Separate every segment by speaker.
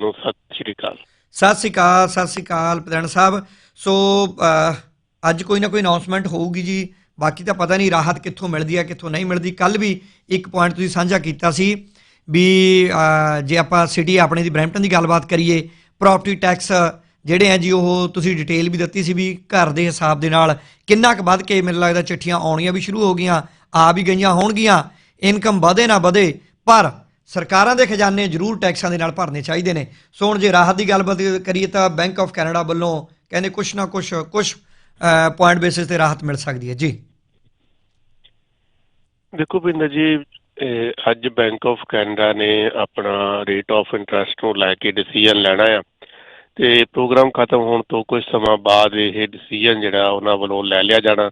Speaker 1: ਨੂੰ ਸਤਿ ਸ਼੍ਰੀ ਅਕਾਲ।
Speaker 2: ਸਤਿ ਸ੍ਰੀ ਅਕਾਲ, ਸਤਿ ਸ੍ਰੀ ਅਕਾਲ ਪ੍ਰਧਾਨ ਸਾਹਿਬ। ਸੋ ਅੱਜ ਕੋਈ ਨਾ ਕੋਈ ਅਨਾਉਂਸਮੈਂਟ ਹੋਊਗੀ ਜੀ। ਬਾਕੀ ਤਾਂ ਪਤਾ ਨਹੀਂ ਰਾਹਤ ਕਿੱਥੋਂ ਮਿਲਦੀ ਹੈ, ਕਿੱਥੋਂ ਨਹੀਂ ਮਿਲਦੀ। ਕੱਲ ਵੀ ਇੱਕ ਪੁਆਇੰਟ ਤੁਸੀਂ ਸਾਂਝਾ ਕੀਤਾ ਸੀ ਵੀ ਜੇ ਆਪਾਂ ਸਿਟੀ ਆਪਣੇ ਦੀ ਬਰੈਂਪਟਨ ਦੀ ਗੱਲਬਾਤ ਕਰੀਏ ਪ੍ਰਾਪਰਟੀ ਟੈਕਸ ਜਿਹੜੇ ਆ ਜੀ, ਉਹ ਤੁਸੀਂ ਡਿਟੇਲ ਵੀ ਦਿੱਤੀ ਸੀ ਵੀ ਘਰ ਦੇ ਹਿਸਾਬ ਦੇ ਨਾਲ ਕਿੰਨਾ ਕੁ ਵੱਧ ਕੇ ਮੈਨੂੰ ਲੱਗਦਾ ਚਿੱਠੀਆਂ ਆਉਣੀਆਂ ਵੀ ਸ਼ੁਰੂ ਹੋ ਗਈਆਂ, ਆ ਵੀ ਗਈਆਂ ਹੋਣਗੀਆਂ। ਇਨਕਮ ਵਧੇ ਨਾ ਵਧੇ, ਪਰ ਸਰਕਾਰਾਂ ਦੇ ਖਜ਼ਾਨੇ ਜ਼ਰੂਰ ਟੈਕਸਾਂ ਦੇ ਨਾਲ ਭਰਨੇ ਚਾਹੀਦੇ ਨੇ। ਸੋ ਹੁਣ ਜੇ ਰਾਹਤ ਦੀ ਗੱਲਬਾਤ ਕਰੀਏ ਤਾਂ ਬੈਂਕ ਆਫ ਕੈਨੇਡਾ ਵੱਲੋਂ ਕਹਿੰਦੇ ਕੁਛ ਨਾ ਕੁਛ ਕੁਛ ਪੁਆਇੰਟ ਬੇਸਿਸ ਤੇ ਰਾਹਤ ਮਿਲ ਸਕਦੀ ਹੈ। ਜੀ।
Speaker 1: ਦੇਖੋ ਭਿੰਦਰ ਜੀ ਅੱਜ ਬੈਂਕ ਆਫ ਕੈਨੇਡਾ ਨੇ ਆਪਣਾ ਰੇਟ ਆਫ ਇੰਟਰਸਟ ਨੂੰ ਲੈ ਕੇ ਡਿਸੀਜਨ ਲੈਣਾ ਆ। ਤੇ ਪ੍ਰੋਗਰਾਮ ਖਤਮ ਹੋਣ ਤੋਂ ਕੁਝ ਸਮਾਂ ਬਾਅਦ ਇਹ ਡਿਸੀਜਨ ਜਿਹੜਾ ਉਹਨਾਂ ਵੱਲੋਂ ਲੈ ਲਿਆ ਜਾਣਾ।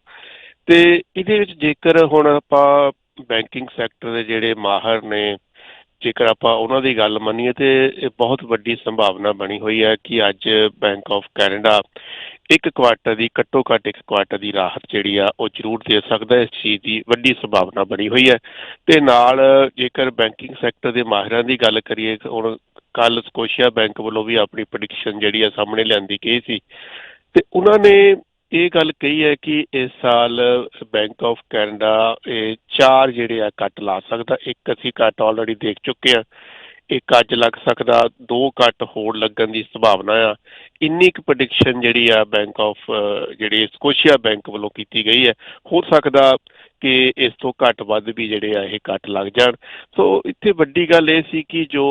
Speaker 1: ਤੇ ਇਹਦੇ ਵਿੱਚ ਜੇਕਰ ਹੁਣ ਆਪਾਂ ਬੈਂਕਿੰਗ ਸੈਕਟਰ ਦੇ ਜਿਹੜੇ ਮਾਹਰ ਨੇ ਜੇਕਰ ਆਪਾਂ ਉਹਨਾਂ ਦੀ ਗੱਲ ਮੰਨੀਏ ਤੇ ਇਹ ਬਹੁਤ ਵੱਡੀ ਸੰਭਾਵਨਾ ਬਣੀ ਹੋਈ ਹੈ ਕਿ ਅੱਜ ਬੈਂਕ ਆਫ ਕੈਨੇਡਾ ਇੱਕ ਕੁਆਟਰ ਦੀ, ਘੱਟੋ ਘੱਟ ਇੱਕ ਕੁਆਟਰ ਦੀ ਰਾਹਤ ਜਿਹੜੀ ਆ ਉਹ ਜ਼ਰੂਰ ਦੇ ਸਕਦਾ ਇਸ ਚੀਜ਼ ਦੀ ਵੱਡੀ ਸੰਭਾਵਨਾ ਬਣੀ ਹੋਈ ਹੈ। ਤੇ ਨਾਲ ਜੇਕਰ ਬੈਂਕਿੰਗ ਸੈਕਟਰ ਦੇ ਮਾਹਿਰਾਂ ਦੀ ਗੱਲ ਕਰੀਏ, ਹੁਣ ਕੱਲ ਸਕੋਸ਼ੀਆ ਬੈਂਕ ਵੱਲੋਂ ਵੀ ਆਪਣੀ ਪ੍ਰੈਡਿਕਸ਼ਨ ਜਿਹੜੀ ਆ ਸਾਹਮਣੇ ਲਿਆਂਦੀ ਗਈ ਸੀ। ਤੇ ਉਹਨਾਂ ਨੇ ਇਹ ਗੱਲ ਕਹੀ ਹੈ ਕਿ ਇਸ ਸਾਲ ਬੈਂਕ ਆਫ ਕੈਨੇਡਾ ਇਹ ਚਾਰ ਜਿਹੜੇ ਆ ਕੱਟ ਲਾ ਸਕਦਾ। ਇੱਕ ਅਸੀਂ ਕੱਟ ਆਲਰੇਡੀ ਦੇਖ ਚੁੱਕੇ ਆ ਇੱਕ ਅੱਜ ਲੱਗ ਸਕਦਾ, ਦੋ ਕੱਟ ਹੋਰ ਲੱਗਣ ਦੀ ਸੰਭਾਵਨਾ ਆ। ਇੰਨੀ ਕੁ ਪ੍ਰੈਡਿਕਸ਼ਨ ਜਿਹੜੀ ਆ ਬੈਂਕ ਆਫ ਜਿਹੜੀ ਸਕੋਸ਼ੀਆ ਬੈਂਕ ਵੱਲੋਂ ਕੀਤੀ ਗਈ ਹੈ। ਹੋ ਸਕਦਾ ਕਿ ਇਸ ਤੋਂ ਘੱਟ ਵੱਧ ਵੀ ਜਿਹੜੇ ਆ ਇਹ ਕੱਟ ਲੱਗ ਜਾਣ। ਸੋ ਇੱਥੇ ਵੱਡੀ ਗੱਲ ਇਹ ਸੀ ਕਿ ਜੋ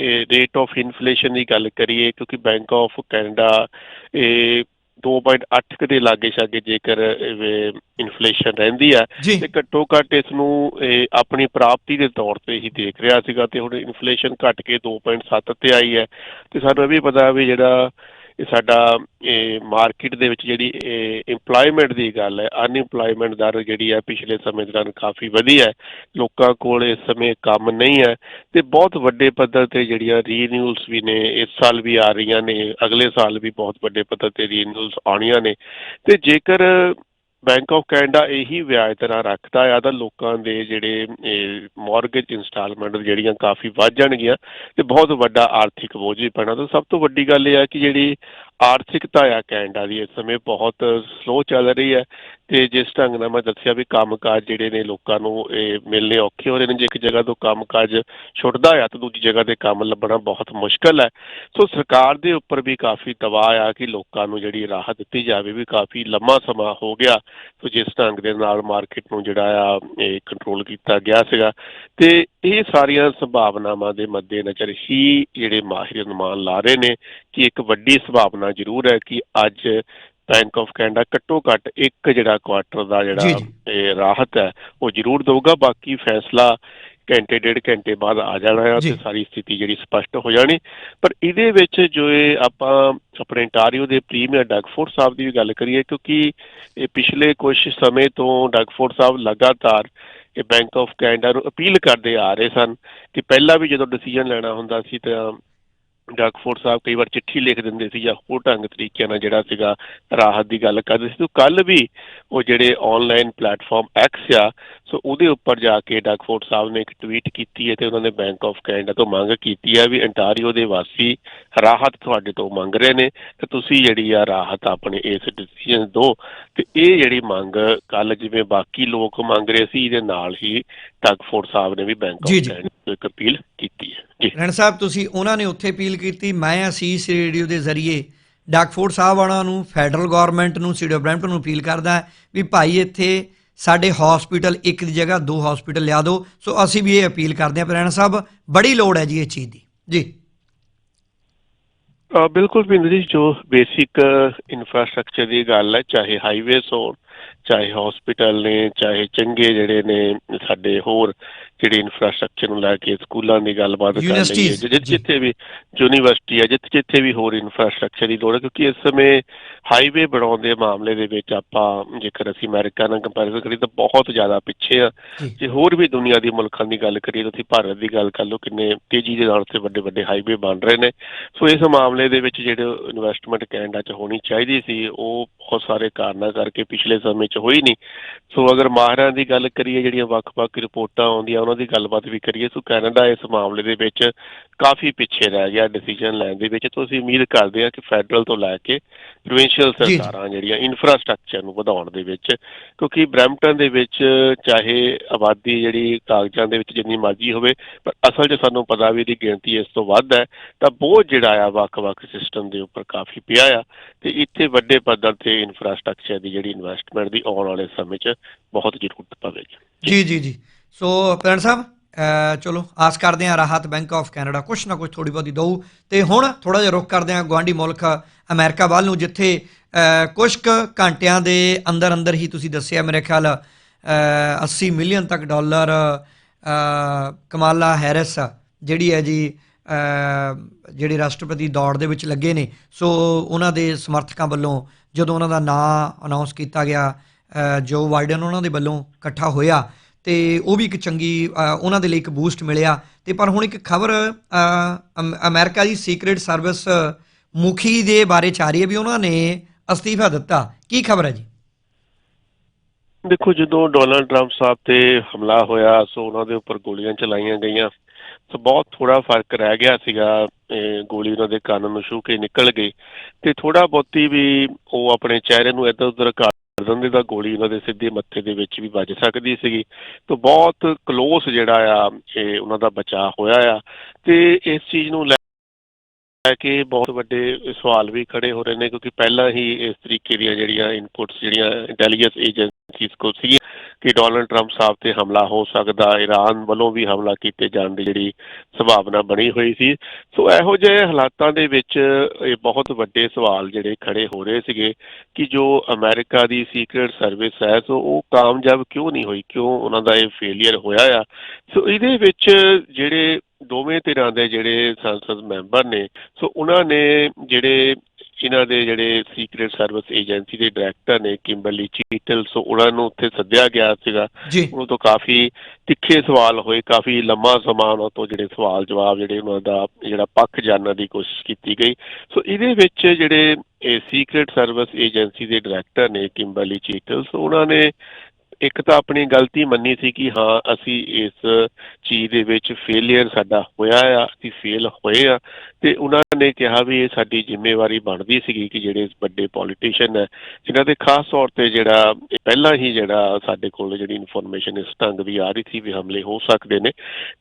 Speaker 1: ਰੇਟ ਆਫ ਇਨਫਲੇਸ਼ਨ ਦੀ ਗੱਲ ਕਰੀਏ, ਕਿਉਂਕਿ ਬੈਂਕ ਆਫ ਕੈਨੇਡਾ ਇਹ 2.8 ਦੇ ਲਾਗੇ ਛਾਗੇ ਜੇਕਰ ਇਨਫਲੇਸ਼ਨ ਰਹਿੰਦੀ ਆ ਤੇ ਘੱਟੋ ਘੱਟ ਇਸ ਨੂੰ ਆਪਣੀ ਪ੍ਰਾਪਤੀ ਦੇ ਤੌਰ ਤੇ ਹੀ ਦੇਖ ਰਿਹਾ ਸੀਗਾ ਤੇ ਹੁਣ ਇਨਫਲੇਸ਼ਨ ਘਟ ਕੇ 2.7 ਤੇ ਆਈ ਹੈ। ਤੇ ਸਾਨੂੰ ਇਹ ਵੀ ਪਤਾ ਵੀ ਜਿਹੜਾ ਇਹ ਸਾਡਾ, ਇਹ ਮਾਰਕੀਟ ਦੇ ਵਿੱਚ ਜਿਹੜੀ EMPLOYMENT ਦੀ ਗੱਲ ਹੈ ਅਨਇੰਪਲੋਇਮੈਂਟ ਦਰ ਜਿਹੜੀ ਹੈ ਪਿਛਲੇ ਸਮੇਂ ਦੌਰਾਨ ਕਾਫੀ ਵਧੀ ਹੈ। ਲੋਕਾਂ ਕੋਲ ਇਸ ਸਮੇਂ ਕੰਮ ਨਹੀਂ ਹੈ ਤੇ ਬਹੁਤ ਵੱਡੇ ਪੱਧਰ ਤੇ ਜਿਹੜੀਆਂ ਰੀਨਿਊਲਸ ਵੀ ਨੇ, ਇਸ ਸਾਲ ਵੀ ਆ ਰਹੀਆਂ ਨੇ, ਅਗਲੇ ਸਾਲ ਵੀ ਬਹੁਤ ਵੱਡੇ ਪੱਧਰ ਤੇ ਰੀਨਿਊਲਸ ਆਉਣੀਆਂ ਨੇ। ਤੇ ਜੇਕਰ ਬੈਂਕ ਆਫ ਕੈਨੇਡਾ ਇਹੀ ਵਿਆਜ ਦਰਾਂ ਰੱਖਦਾ ਆ ਤਾਂ ਲੋਕਾਂ ਦੇ ਜਿਹੜੇ ਮਾਰਗੇਜ ਇਨਸਟਾਲਮੈਂਟ ਜਿਹੜੀਆਂ ਕਾਫੀ ਵੱਧ ਜਾਣਗੀਆਂ ਤੇ ਬਹੁਤ ਵੱਡਾ ਆਰਥਿਕ ਬੋਝ ਵੀ ਪੈਣਾ। ਤਾਂ ਸਭ ਤੋਂ ਵੱਡੀ ਗੱਲ ਇਹ ਆ ਕਿ ਜਿਹੜੀ ਆਰਥਿਕਤਾ ਆ ਕੈਨੇਡਾ ਦੀ, ਇਸ ਸਮੇਂ ਬਹੁਤ ਸਲੋ ਚੱਲ ਰਹੀ ਹੈ ਤੇ ਜਿਸ ਢੰਗ ਨਾਲ ਮੈਂ ਦੱਸਿਆ ਵੀ ਕੰਮਕਾਜ ਜਿਹੜੇ ਨੇ ਲੋਕਾਂ ਨੂੰ ਇਹ ਮਿਲਨੇ ਔਖੇ ਹੋ ਰਹੇ ਨੇ, ਜੇ ਇੱਕ ਜਗ੍ਹਾ ਤੋਂ ਕੰਮਕਾਜ ਛੁੱਟਦਾ ਆ ਤਾਂ ਦੂਜੀ ਜਗ੍ਹਾ ਤੇ ਕੰਮ ਲੱਭਣਾ ਬਹੁਤ ਮੁਸ਼ਕਲ ਹੈ। ਸੋ ਸਰਕਾਰ ਦੇ ਉੱਪਰ ਵੀ ਕਾਫੀ ਦਬਾਅ ਆ ਕਿ ਲੋਕਾਂ ਨੂੰ ਜਿਹੜੀ ਰਾਹਤ ਦਿੱਤੀ ਜਾਵੇ ਵੀ ਕਾਫੀ ਲੰਮਾ ਸਮਾਂ ਹੋ ਗਿਆ। ਸੋ ਜਿਸ ਢੰਗ ਦੇ ਨਾਲ ਮਾਰਕੀਟ ਨੂੰ ਜਿਹੜਾ ਆ ਇਹ ਕੰਟਰੋਲ ਕੀਤਾ ਗਿਆ ਸੀਗਾ ਤੇ ਇਹ ਸਾਰੀਆਂ ਸੰਭਾਵਨਾਵਾਂ ਦੇ ਮੱਦੇਨਜ਼ਰ ਹੀ ਜਿਹੜੇ ਮਾਹਿਰ ਅਨੁਮਾਨ ਲਾ ਰਹੇ ਨੇ ਕਿ ਇੱਕ ਵੱਡੀ ਸੰਭਾਵਨਾ ਜ਼ਰੂਰ ਹੈ ਕਿ ਅੱਜ ਬੈਂਕ ਆਫ ਕੈਨੇਡਾ ਘੱਟੋ ਘੱਟ ਇੱਕ ਜਿਹੜਾ ਕੁਆਟਰ ਦਾ ਜਿਹੜਾ ਰਾਹਤ ਹੈ ਉਹ ਜ਼ਰੂਰ ਦਊਗਾ। ਬਾਕੀ ਫੈਸਲਾ ਘੰਟੇ ਡੇਢ ਘੰਟੇ ਬਾਅਦ ਆ ਜਾਣਾ ਹੈ। ਤੇ ਸਾਰੀ ਸਥਿਤੀ ਜਿਹੜੀ ਸਪਸ਼ਟ ਹੋ ਜਾਣੀ। ਪਰ ਇਹਦੇ ਵਿੱਚ ਜੋ ਇਹ ਆਪਾਂ ਆਪਣੇ ਟਾਰੀਓ ਦੇ ਪ੍ਰੀਮੀਅਰ ਡਗਫੋਰਡ ਸਾਹਿਬ ਦੀ ਵੀ ਗੱਲ ਕਰੀਏ ਕਿਉਂਕਿ ਇਹ ਪਿਛਲੇ ਕੁਝ ਸਮੇਂ ਤੋਂ ਡਗਫੋਰਡ ਸਾਹਿਬ ਲਗਾਤਾਰ ਇਹ ਬੈਂਕ ਆਫ ਕੈਨੇਡਾ ਨੂੰ ਅਪੀਲ ਕਰਦੇ ਆ ਰਹੇ ਸਨ ਕਿ ਪਹਿਲਾਂ ਵੀ ਜਦੋਂ ਡਿਸੀਜਨ ਲੈਣਾ ਹੁੰਦਾ ਸੀ ਤਾਂ ਡਾਕਫੋਰ ਸਾਹਿਬ ਕਈ ਵਾਰ ਚਿੱਠੀ ਲਿਖ ਦਿੰਦੇ ਸੀ ਜਾਂ ਹੋਰ ਢੰਗ ਤਰੀਕਿਆਂ ਨਾਲ ਜਿਹੜਾ ਸੀਗਾ ਰਾਹਤ ਦੀ ਗੱਲ ਕਰਦੇ ਸੀ। ਤੋਂ ਕੱਲ ਵੀ ਉਹ ਜਿਹੜੇ ਆਨਲਾਈਨ ਪਲੇਟਫਾਰਮ ਐਕਸ ਆ ਸੋ ਉਹਦੇ ਉੱਪਰ ਜਾ ਕੇ ਡਗਫੋਰਡ ਸਾਹਿਬ ਨੇ ਇੱਕ ਟਵੀਟ ਕੀਤੀ ਹੈ ਤੇ ਉਹਨਾਂ ਨੇ ਬੈਂਕ ਆਫ ਕੈਨੇਡਾ ਤੋਂ ਮੰਗ ਕੀਤੀ ਹੈ ਵੀ ਅੰਟਾਰੀਓ ਦੇ ਵਾਸੀ ਰਾਹਤ ਤੁਹਾਡੇ ਤੋਂ ਮੰਗ ਰਹੇ ਨੇ ਤੇ ਤੁਸੀਂ ਜਿਹੜੀ ਆ ਰਾਹਤ ਆਪਣੇ ਇਸ ਡਿਸੀਜਨ ਦੋ। ਤੇ ਇਹ ਜਿਹੜੀ ਮੰਗ ਕੱਲ ਜਿਵੇਂ ਬਾਕੀ ਲੋਕ ਮੰਗ ਰਹੇ ਸੀ ਇਹਦੇ ਨਾਲ ਹੀ ਡਗਫੋਰਡ ਸਾਹਿਬ ਨੇ ਵੀ ਬੈਂਕ ਆਫ। ਕੈਨੇਡਾ ਤੋਂ ਇੱਕ ਅਪੀਲ ਕੀਤੀ ਹੈ। ਜੀ।
Speaker 2: ਰਣ ਸਾਹਿਬ ਤੁਸੀਂ ਉਹਨਾਂ ਨੇ ਉੱਥੇ ਅਪੀਲ ਕੀਤੀ ਮੈਂ ਅਸੀਸ ਰੇਡੀਓ ਦੇ ਜ਼ਰੀਏ ਡਾਕਫੋਰਡ ਸਾਹਿਬ ਵਾਲਾਂ ਨੂੰ ਫੈਡਰਲ ਗਵਰਨਮੈਂਟ ਨੂੰ ਆਫ ਬਰੈਂਪਟਨ ਨੂੰ ਅਪੀਲ ਕਰਦਾ ਵੀ ਭਾਈ ਇੱਥੇ ਸਾਡੇ ਹਸਪੀਟਲ ਇੱਕ ਦੀ ਜਗ੍ਹਾ, ਦੋ ਹਸਪੀਟਲ ਲਿਆ ਦਿਓ। ਸੋ ਅਸੀਂ ਵੀ ਇਹ ਅਪੀਲ ਕਰਦੇ ਹਾਂ ਪ੍ਰੈਣ ਸਾਹਿਬ, ਬੜੀ ਲੋੜ ਹੈ ਜੀ ਇਹ ਚੀਜ਼ ਦੀ। ਜੀ।
Speaker 1: ਬਿਲਕੁਲ ਭਿੰਦਰ ਜੀ, ਜੋ ਬੇਸਿਕ ਇਨਫਰਾਸਟ੍ਰਕਚਰ ਦੀ ਗੱਲ ਹੈ, ਚਾਹੇ ਹਾਈਵੇਸ ਹੋਣ, ਚਾਹੇ ਹਸਪੀਟਲ ਨੇ, ਚਾਹੇ ਚੰਗੇ ਜਿਹੜੇ ਨੇ ਸਾਡੇ ਹੋਰ ਜਿਹੜੇ ਇਨਫਰਾਸਟ੍ਰਕਚਰ ਨੂੰ ਲੈ ਕੇ ਸਕੂਲਾਂ ਦੀ ਗੱਲਬਾਤ ਕਰ ਜਿ-
Speaker 2: ਜੀ।
Speaker 1: ਜਿੱਥੇ ਵੀ ਯੂਨੀਵਰਸਿਟੀ ਹੈ ਜਿੱਥੇ ਜਿੱਥੇ ਵੀ ਹੋਰ ਇਨਫਰਾਸਟ੍ਰਕਚਰ ਦੀ ਲੋੜ ਹੈ ਕਿਉਂਕਿ ਇਸ ਸਮੇਂ ਹਾਈਵੇ ਬਣਾਉਣ ਦੇ ਮਾਮਲੇ ਦੇ ਵਿੱਚ ਆਪਾਂ ਜੇਕਰ ਅਸੀਂ ਅਮਰੀਕਾ ਨਾਲ ਕੰਪੈਰੀਜ਼ਨ ਕਰੀਏ ਤਾਂ ਬਹੁਤ ਜ਼ਿਆਦਾ ਪਿੱਛੇ ਆ।
Speaker 2: ਜੀ।
Speaker 1: ਹੋਰ ਵੀ ਦੁਨੀਆ ਦੀ ਮੁਲਕਾਂ ਦੀ ਗੱਲ ਕਰੀਏ ਤਾਂ ਅਸੀਂ ਭਾਰਤ ਦੀ ਗੱਲ ਕਰ ਲਓ ਕਿੰਨੇ ਤੇਜ਼ੀ ਦੇ ਨਾਲ ਉੱਥੇ ਵੱਡੇ ਵੱਡੇ ਹਾਈਵੇ ਬਣ ਰਹੇ ਨੇ। ਸੋ ਇਸ ਮਾਮਲੇ ਦੇ ਵਿੱਚ ਜਿਹੜੇ ਇਨਵੈਸਟਮੈਂਟ ਕੈਨੇਡਾ 'ਚ ਹੋਣੀ ਚਾਹੀਦੀ ਸੀ ਉਹ ਬਹੁਤ ਸਾਰੇ ਕਾਰਨਾਂ ਕਰਕੇ ਪਿਛਲੇ ਸਮੇਂ 'ਚ ਹੋਈ ਨਹੀਂ। ਸੋ ਅਗਰ ਮਾਹਰਾਂ ਦੀ ਗੱਲ ਕਰੀਏ ਜਿਹੜੀਆਂ ਵੱਖ-ਵੱਖ ਰਿਪੋਰਟਾਂ ਆਉਂਦੀਆਂ ਉਹਨਾਂ ਦੀ ਗੱਲਬਾਤ ਵੀ ਕਰੀਏ ਸੋ ਕੈਨੇਡਾ ਇਸ ਮਾਮਲੇ ਦੇ ਵਿੱਚ ਕਾਫੀ ਪਿੱਛੇ ਰਹਿ ਗਿਆ ਡਿਸੀਜਨ ਲੈਣ ਦੇ ਵਿੱਚ। ਤੋਂ ਅਸੀਂ ਉਮੀਦ ਕਰਦੇ ਹਾਂ ਕਿ ਫੈਡਰਲ ਤੋਂ ਲੈ ਕੇ ਪ੍ਰੋਵਿੰਸ਼ੀਅਲ। ਸਰਕਾਰਾਂ ਜਿਹੜੀਆਂ ਇਨਫਰਾਸਟ੍ਰਕਚਰ ਨੂੰ ਵਧਾਉਣ ਦੇ ਵਿੱਚ ਕਿਉਂਕਿ ਬ੍ਰੈਂਪਟਨ ਦੇ ਵਿੱਚ ਚਾਹੇ ਆਬਾਦੀ ਜਿਹੜੀ ਕਾਗਜ਼ਾਂ ਦੇ ਵਿੱਚ ਜਿੰਨੀ ਮਰਜ਼ੀ ਹੋਵੇ ਪਰ ਅਸਲ 'ਚ ਸਾਨੂੰ ਪਤਾ ਵੀ ਇਹਦੀ ਗਿਣਤੀ ਇਸ ਤੋਂ ਵੱਧ ਹੈ। ਤਾਂ ਬੋਝ ਜਿਹੜਾ ਆ ਵੱਖ-ਵੱਖ ਸਿਸਟਮ ਦੇ ਉੱਪਰ ਕਾਫੀ ਪਿਆ ਆ। ਤੇ ਇੱਥੇ ਵੱਡੇ ਪੱਧਰ ਤੇ ਇਨਫਰਾਸਟ੍ਰਕਚਰ ਦੀ ਜਿਹੜੀ ਇਨਵੈਸਟਮੈਂਟ ਦੀ ਆਉਣ ਵਾਲੇ ਸਮੇਂ 'ਚ ਬਹੁਤ ਜ਼ਰੂਰਤ ਪਵੇਗੀ।
Speaker 2: ਜੀ ਜੀ ਜੀ। ਸੋ ਪ੍ਰਧਾਨ ਸਾਹਿਬ ਚਲੋ ਆਸ ਕਰਦੇ ਹਾਂ ਰਾਹਤ ਬੈਂਕ ਆਫ ਕੈਨੇਡਾ ਕੁਛ ਨਾ ਕੁਛ ਥੋੜੀ ਬਹੁਤੀ ਦਊ। ਤੇ ਹੁਣ ਥੋੜਾ ਜਿਹਾ ਰੁਕ ਕਰਦੇ ਹਾਂ ਗਵਾਂਢੀ ਮੁਲਕ ਅਮਰੀਕਾ ਵੱਲ ਨੂੰ ਜਿੱਥੇ ਅਹ, ਕੁਛ ਕੁ ਘੰਟਿਆਂ ਦੇ ਅੰਦਰ ਅੰਦਰ ਹੀ ਤੁਸੀਂ ਦੱਸਿਆ ਮੇਰੇ ਖਿਆਲ ਅਹ, 80 ਮਿਲੀਅਨ ਤੱਕ ਡਾਲਰ ਕਮਾਲਾ ਹੈਰਿਸ ਜਿਹੜੀ ਹੈ ਜੀ ਜਿਹੜੇ ਰਾਸ਼ਟਰਪਤੀ ਦੌੜ ਦੇ ਵਿੱਚ ਲੱਗੇ ਨੇ। ਸੋ ਉਹਨਾਂ ਦੇ ਸਮਰਥਕਾਂ ਵੱਲੋਂ ਜਦੋਂ ਉਹਨਾਂ ਦਾ ਨਾਂ ਅਨਾਉਂਸ ਕੀਤਾ ਗਿਆ ਜੋ ਬਾਈਡਨ ਉਹਨਾਂ ਦੇ ਵੱਲੋਂ ਇਕੱਠਾ ਹੋਇਆ। ਤੇ ਉਹ ਵੀ ਇੱਕ ਚੰਗੀ ਉਹਨਾਂ ਦੇ ਲਈ ਇੱਕ ਬੂਸਟ ਮਿਲਿਆ। ਤੇ ਪਰ ਹੁਣ ਇੱਕ ਖਬਰ ਅਮਰੀਕਾ ਦੀ ਸੀਕ੍ਰੀਟ ਸਰਵਿਸ ਮੁਖੀ ਦੇ ਬਾਰੇ ਚ ਆ ਰਹੀ ਹੈ ਵੀ ਉਹਨਾਂ ਨੇ ਅਸਤੀਫਾ ਦਿੱਤਾ। ਕੀ ਖਬਰ ਹੈ ਜੀ?
Speaker 1: ਦੇਖੋ, ਜਦੋਂ ਡੋਨਾਲਡ ਟਰੰਪ ਸਾਹਿਬ ਤੇ ਹਮਲਾ ਹੋਇਆ, ਸੋ ਉਹਨਾਂ ਦੇ ਉੱਪਰ ਗੋਲੀਆਂ ਚਲਾਈਆਂ ਗਈਆਂ ਸੋ ਬਹੁਤ ਥੋੜਾ ਫ਼ਰਕ ਰਹਿ ਗਿਆ ਸੀਗਾ। ਗੋਲੀ ਉਹਨਾਂ ਦੇ ਕੰਨ ਨੂੰ ਛੂ ਕੇ ਨਿਕਲ ਗਈ ਤੇ ਥੋੜਾ ਬਹੁਤੀ ਵੀ ਉਹ ਆਪਣੇ ਚਿਹਰੇ ਨੂੰ ਇੱਧਰ ਉੱਧਰ ਕਰ ਦਿੰਦੇ ਗੋਲੀ ਉਹਨਾਂ ਦੇ ਸਿੱਧੇ ਮੱਥੇ ਦੇ ਵਿੱਚ ਵੀ ਵੱਜ ਸਕਦੀ ਸੀਗੀ ਤੋਂ ਬਹੁਤ ਕਲੋਸ ਜਿਹੜਾ ਆ, ਇਹ ਉਹਨਾਂ ਦਾ ਬਚਾਅ ਹੋਇਆ ਆ ਤੇ ਇਸ ਚੀਜ਼ ਨੂੰ ਲੈ ਲੈ ਕੇ ਬਹੁਤ ਵੱਡੇ ਸਵਾਲ ਵੀ ਖੜੇ ਹੋ ਰਹੇ ਨੇ ਕਿਉਂਕਿ ਪਹਿਲਾਂ ਹੀ ਇਸ ਤਰੀਕੇ ਦੀਆਂ ਜਿਹੜੀਆਂ ਇਨਪੁਟਸ ਜਿਹੜੀਆਂ ਇੰਟੈਲੀਜੈਂਸ ਏਜੰਸੀਜ਼ ਕੋਲ ਸੀ ਕਿ ਡੋਨਲਡ ਟਰੰਪ ਸਾਹਿਬ ਤੇ ਹਮਲਾ ਹੋ ਸਕਦਾ ਈਰਾਨ ਵੱਲੋਂ ਵੀ ਹਮਲਾ ਕੀਤੇ ਜਾਣ ਦੀ ਜਿਹੜੀ ਸੰਭਾਵਨਾ ਬਣੀ ਹੋਈ ਸੀ। ਸੋ ਇਹੋ ਜਿਹੇ ਹਾਲਾਤਾਂ ਦੇ ਵਿੱਚ ਇਹ ਬਹੁਤ ਵੱਡੇ ਸਵਾਲ ਜਿਹੜੇ ਖੜੇ ਹੋ ਰਹੇ ਸੀਗੇ ਕਿ ਜੋ ਅਮਰੀਕਾ ਦੀ ਸੀਕ੍ਰੀਟ ਸਰਵਿਸ ਹੈ, ਸੋ ਉਹ ਕਾਮਯਾਬ ਕਿਉਂ ਨਹੀਂ ਹੋਈ? ਕਿਉਂ ਉਹਨਾਂ ਦਾ ਇਹ ਫੇਲਿਅਰ ਹੋਇਆ ਆ? ਸੋ ਇਹਦੇ ਵਿੱਚ ਜਿਹੜੇ ਦੋਵੇਂ ਧਿਰਾਂ ਦੇ ਜਿਹੜੇ ਸੰਸਦ ਮੈਂਬਰ ਨੇ, ਸੋ ਉਹਨਾਂ ਨੇ ਜਿਹੜੇ ਇਹਨਾਂ ਦੇ ਜਿਹੜੇ ਸੀਕ੍ਰੀਟ ਸਰਵਿਸ ਏਜੰਸੀ ਦੇ ਡਾਇਰੈਕਟਰ ਨੇ ਕਿੰਬਰਲੀ ਚੀਟਲ ਸੋ ਉਹਨਾਂ ਨੂੰ ਉੱਥੇ ਸੱਦਿਆ ਗਿਆ ਸੀਗਾ। ਉਹਨਾਂ ਤੋਂ ਕਾਫੀ ਤਿੱਖੇ ਸਵਾਲ ਹੋਏ ਕਾਫੀ ਲੰਮਾ ਸਮਾਂ ਉਹਨਾਂ ਤੋਂ ਜਿਹੜੇ ਸਵਾਲ ਜਵਾਬ ਜਿਹੜੇ ਉਹਨਾਂ ਦਾ ਜਿਹੜਾ ਪੱਖ ਜਾਣਨ ਦੀ ਕੋਸ਼ਿਸ਼ ਕੀਤੀ ਗਈ। ਸੋ ਇਹਦੇ ਵਿੱਚ ਜਿਹੜੇ ਇਹ ਸੀਕ੍ਰੀਟ ਸਰਵਿਸ ਏਜੰਸੀ ਦੇ ਡਾਇਰੈਕਟਰ ਨੇ ਕਿੰਬਰਲੀ ਚੀਟਲ ਸੋ ਉਹਨਾਂ ਨੇ ਇੱਕ ਤਾਂ ਆਪਣੀ ਗਲਤੀ ਮੰਨੀ ਸੀ ਕਿ ਹਾਂ, ਅਸੀਂ ਇਸ ਚੀਜ਼ ਦੇ ਵਿੱਚ ਫੇਲਿਅਰ ਸਾਡਾ ਹੋਇਆ ਆ, ਅਸੀਂ ਫੇਲ ਹੋਏ ਆ। ਤੇ ਉਹਨਾਂ ਨੇ ਕਿਹਾ ਵੀ ਇਹ ਸਾਡੀ ਜ਼ਿੰਮੇਵਾਰੀ ਬਣਦੀ ਸੀਗੀ ਕਿ ਜਿਹੜੇ ਵੱਡੇ ਪੋਲੀਟੀਸ਼ੀਅਨ ਹੈ, ਜਿਨ੍ਹਾਂ ਦੇ ਖਾਸ ਤੌਰ ਤੇ ਜਿਹੜਾ ਪਹਿਲਾਂ ਹੀ ਜਿਹੜਾ ਸਾਡੇ ਕੋਲ ਜਿਹੜੀ ਇਨਫੋਰਮੇਸ਼ਨ ਇਸ ਢੰਗ ਦੀ ਆ ਰਹੀ ਸੀ ਵੀ ਹਮਲੇ ਹੋ ਸਕਦੇ ਨੇ।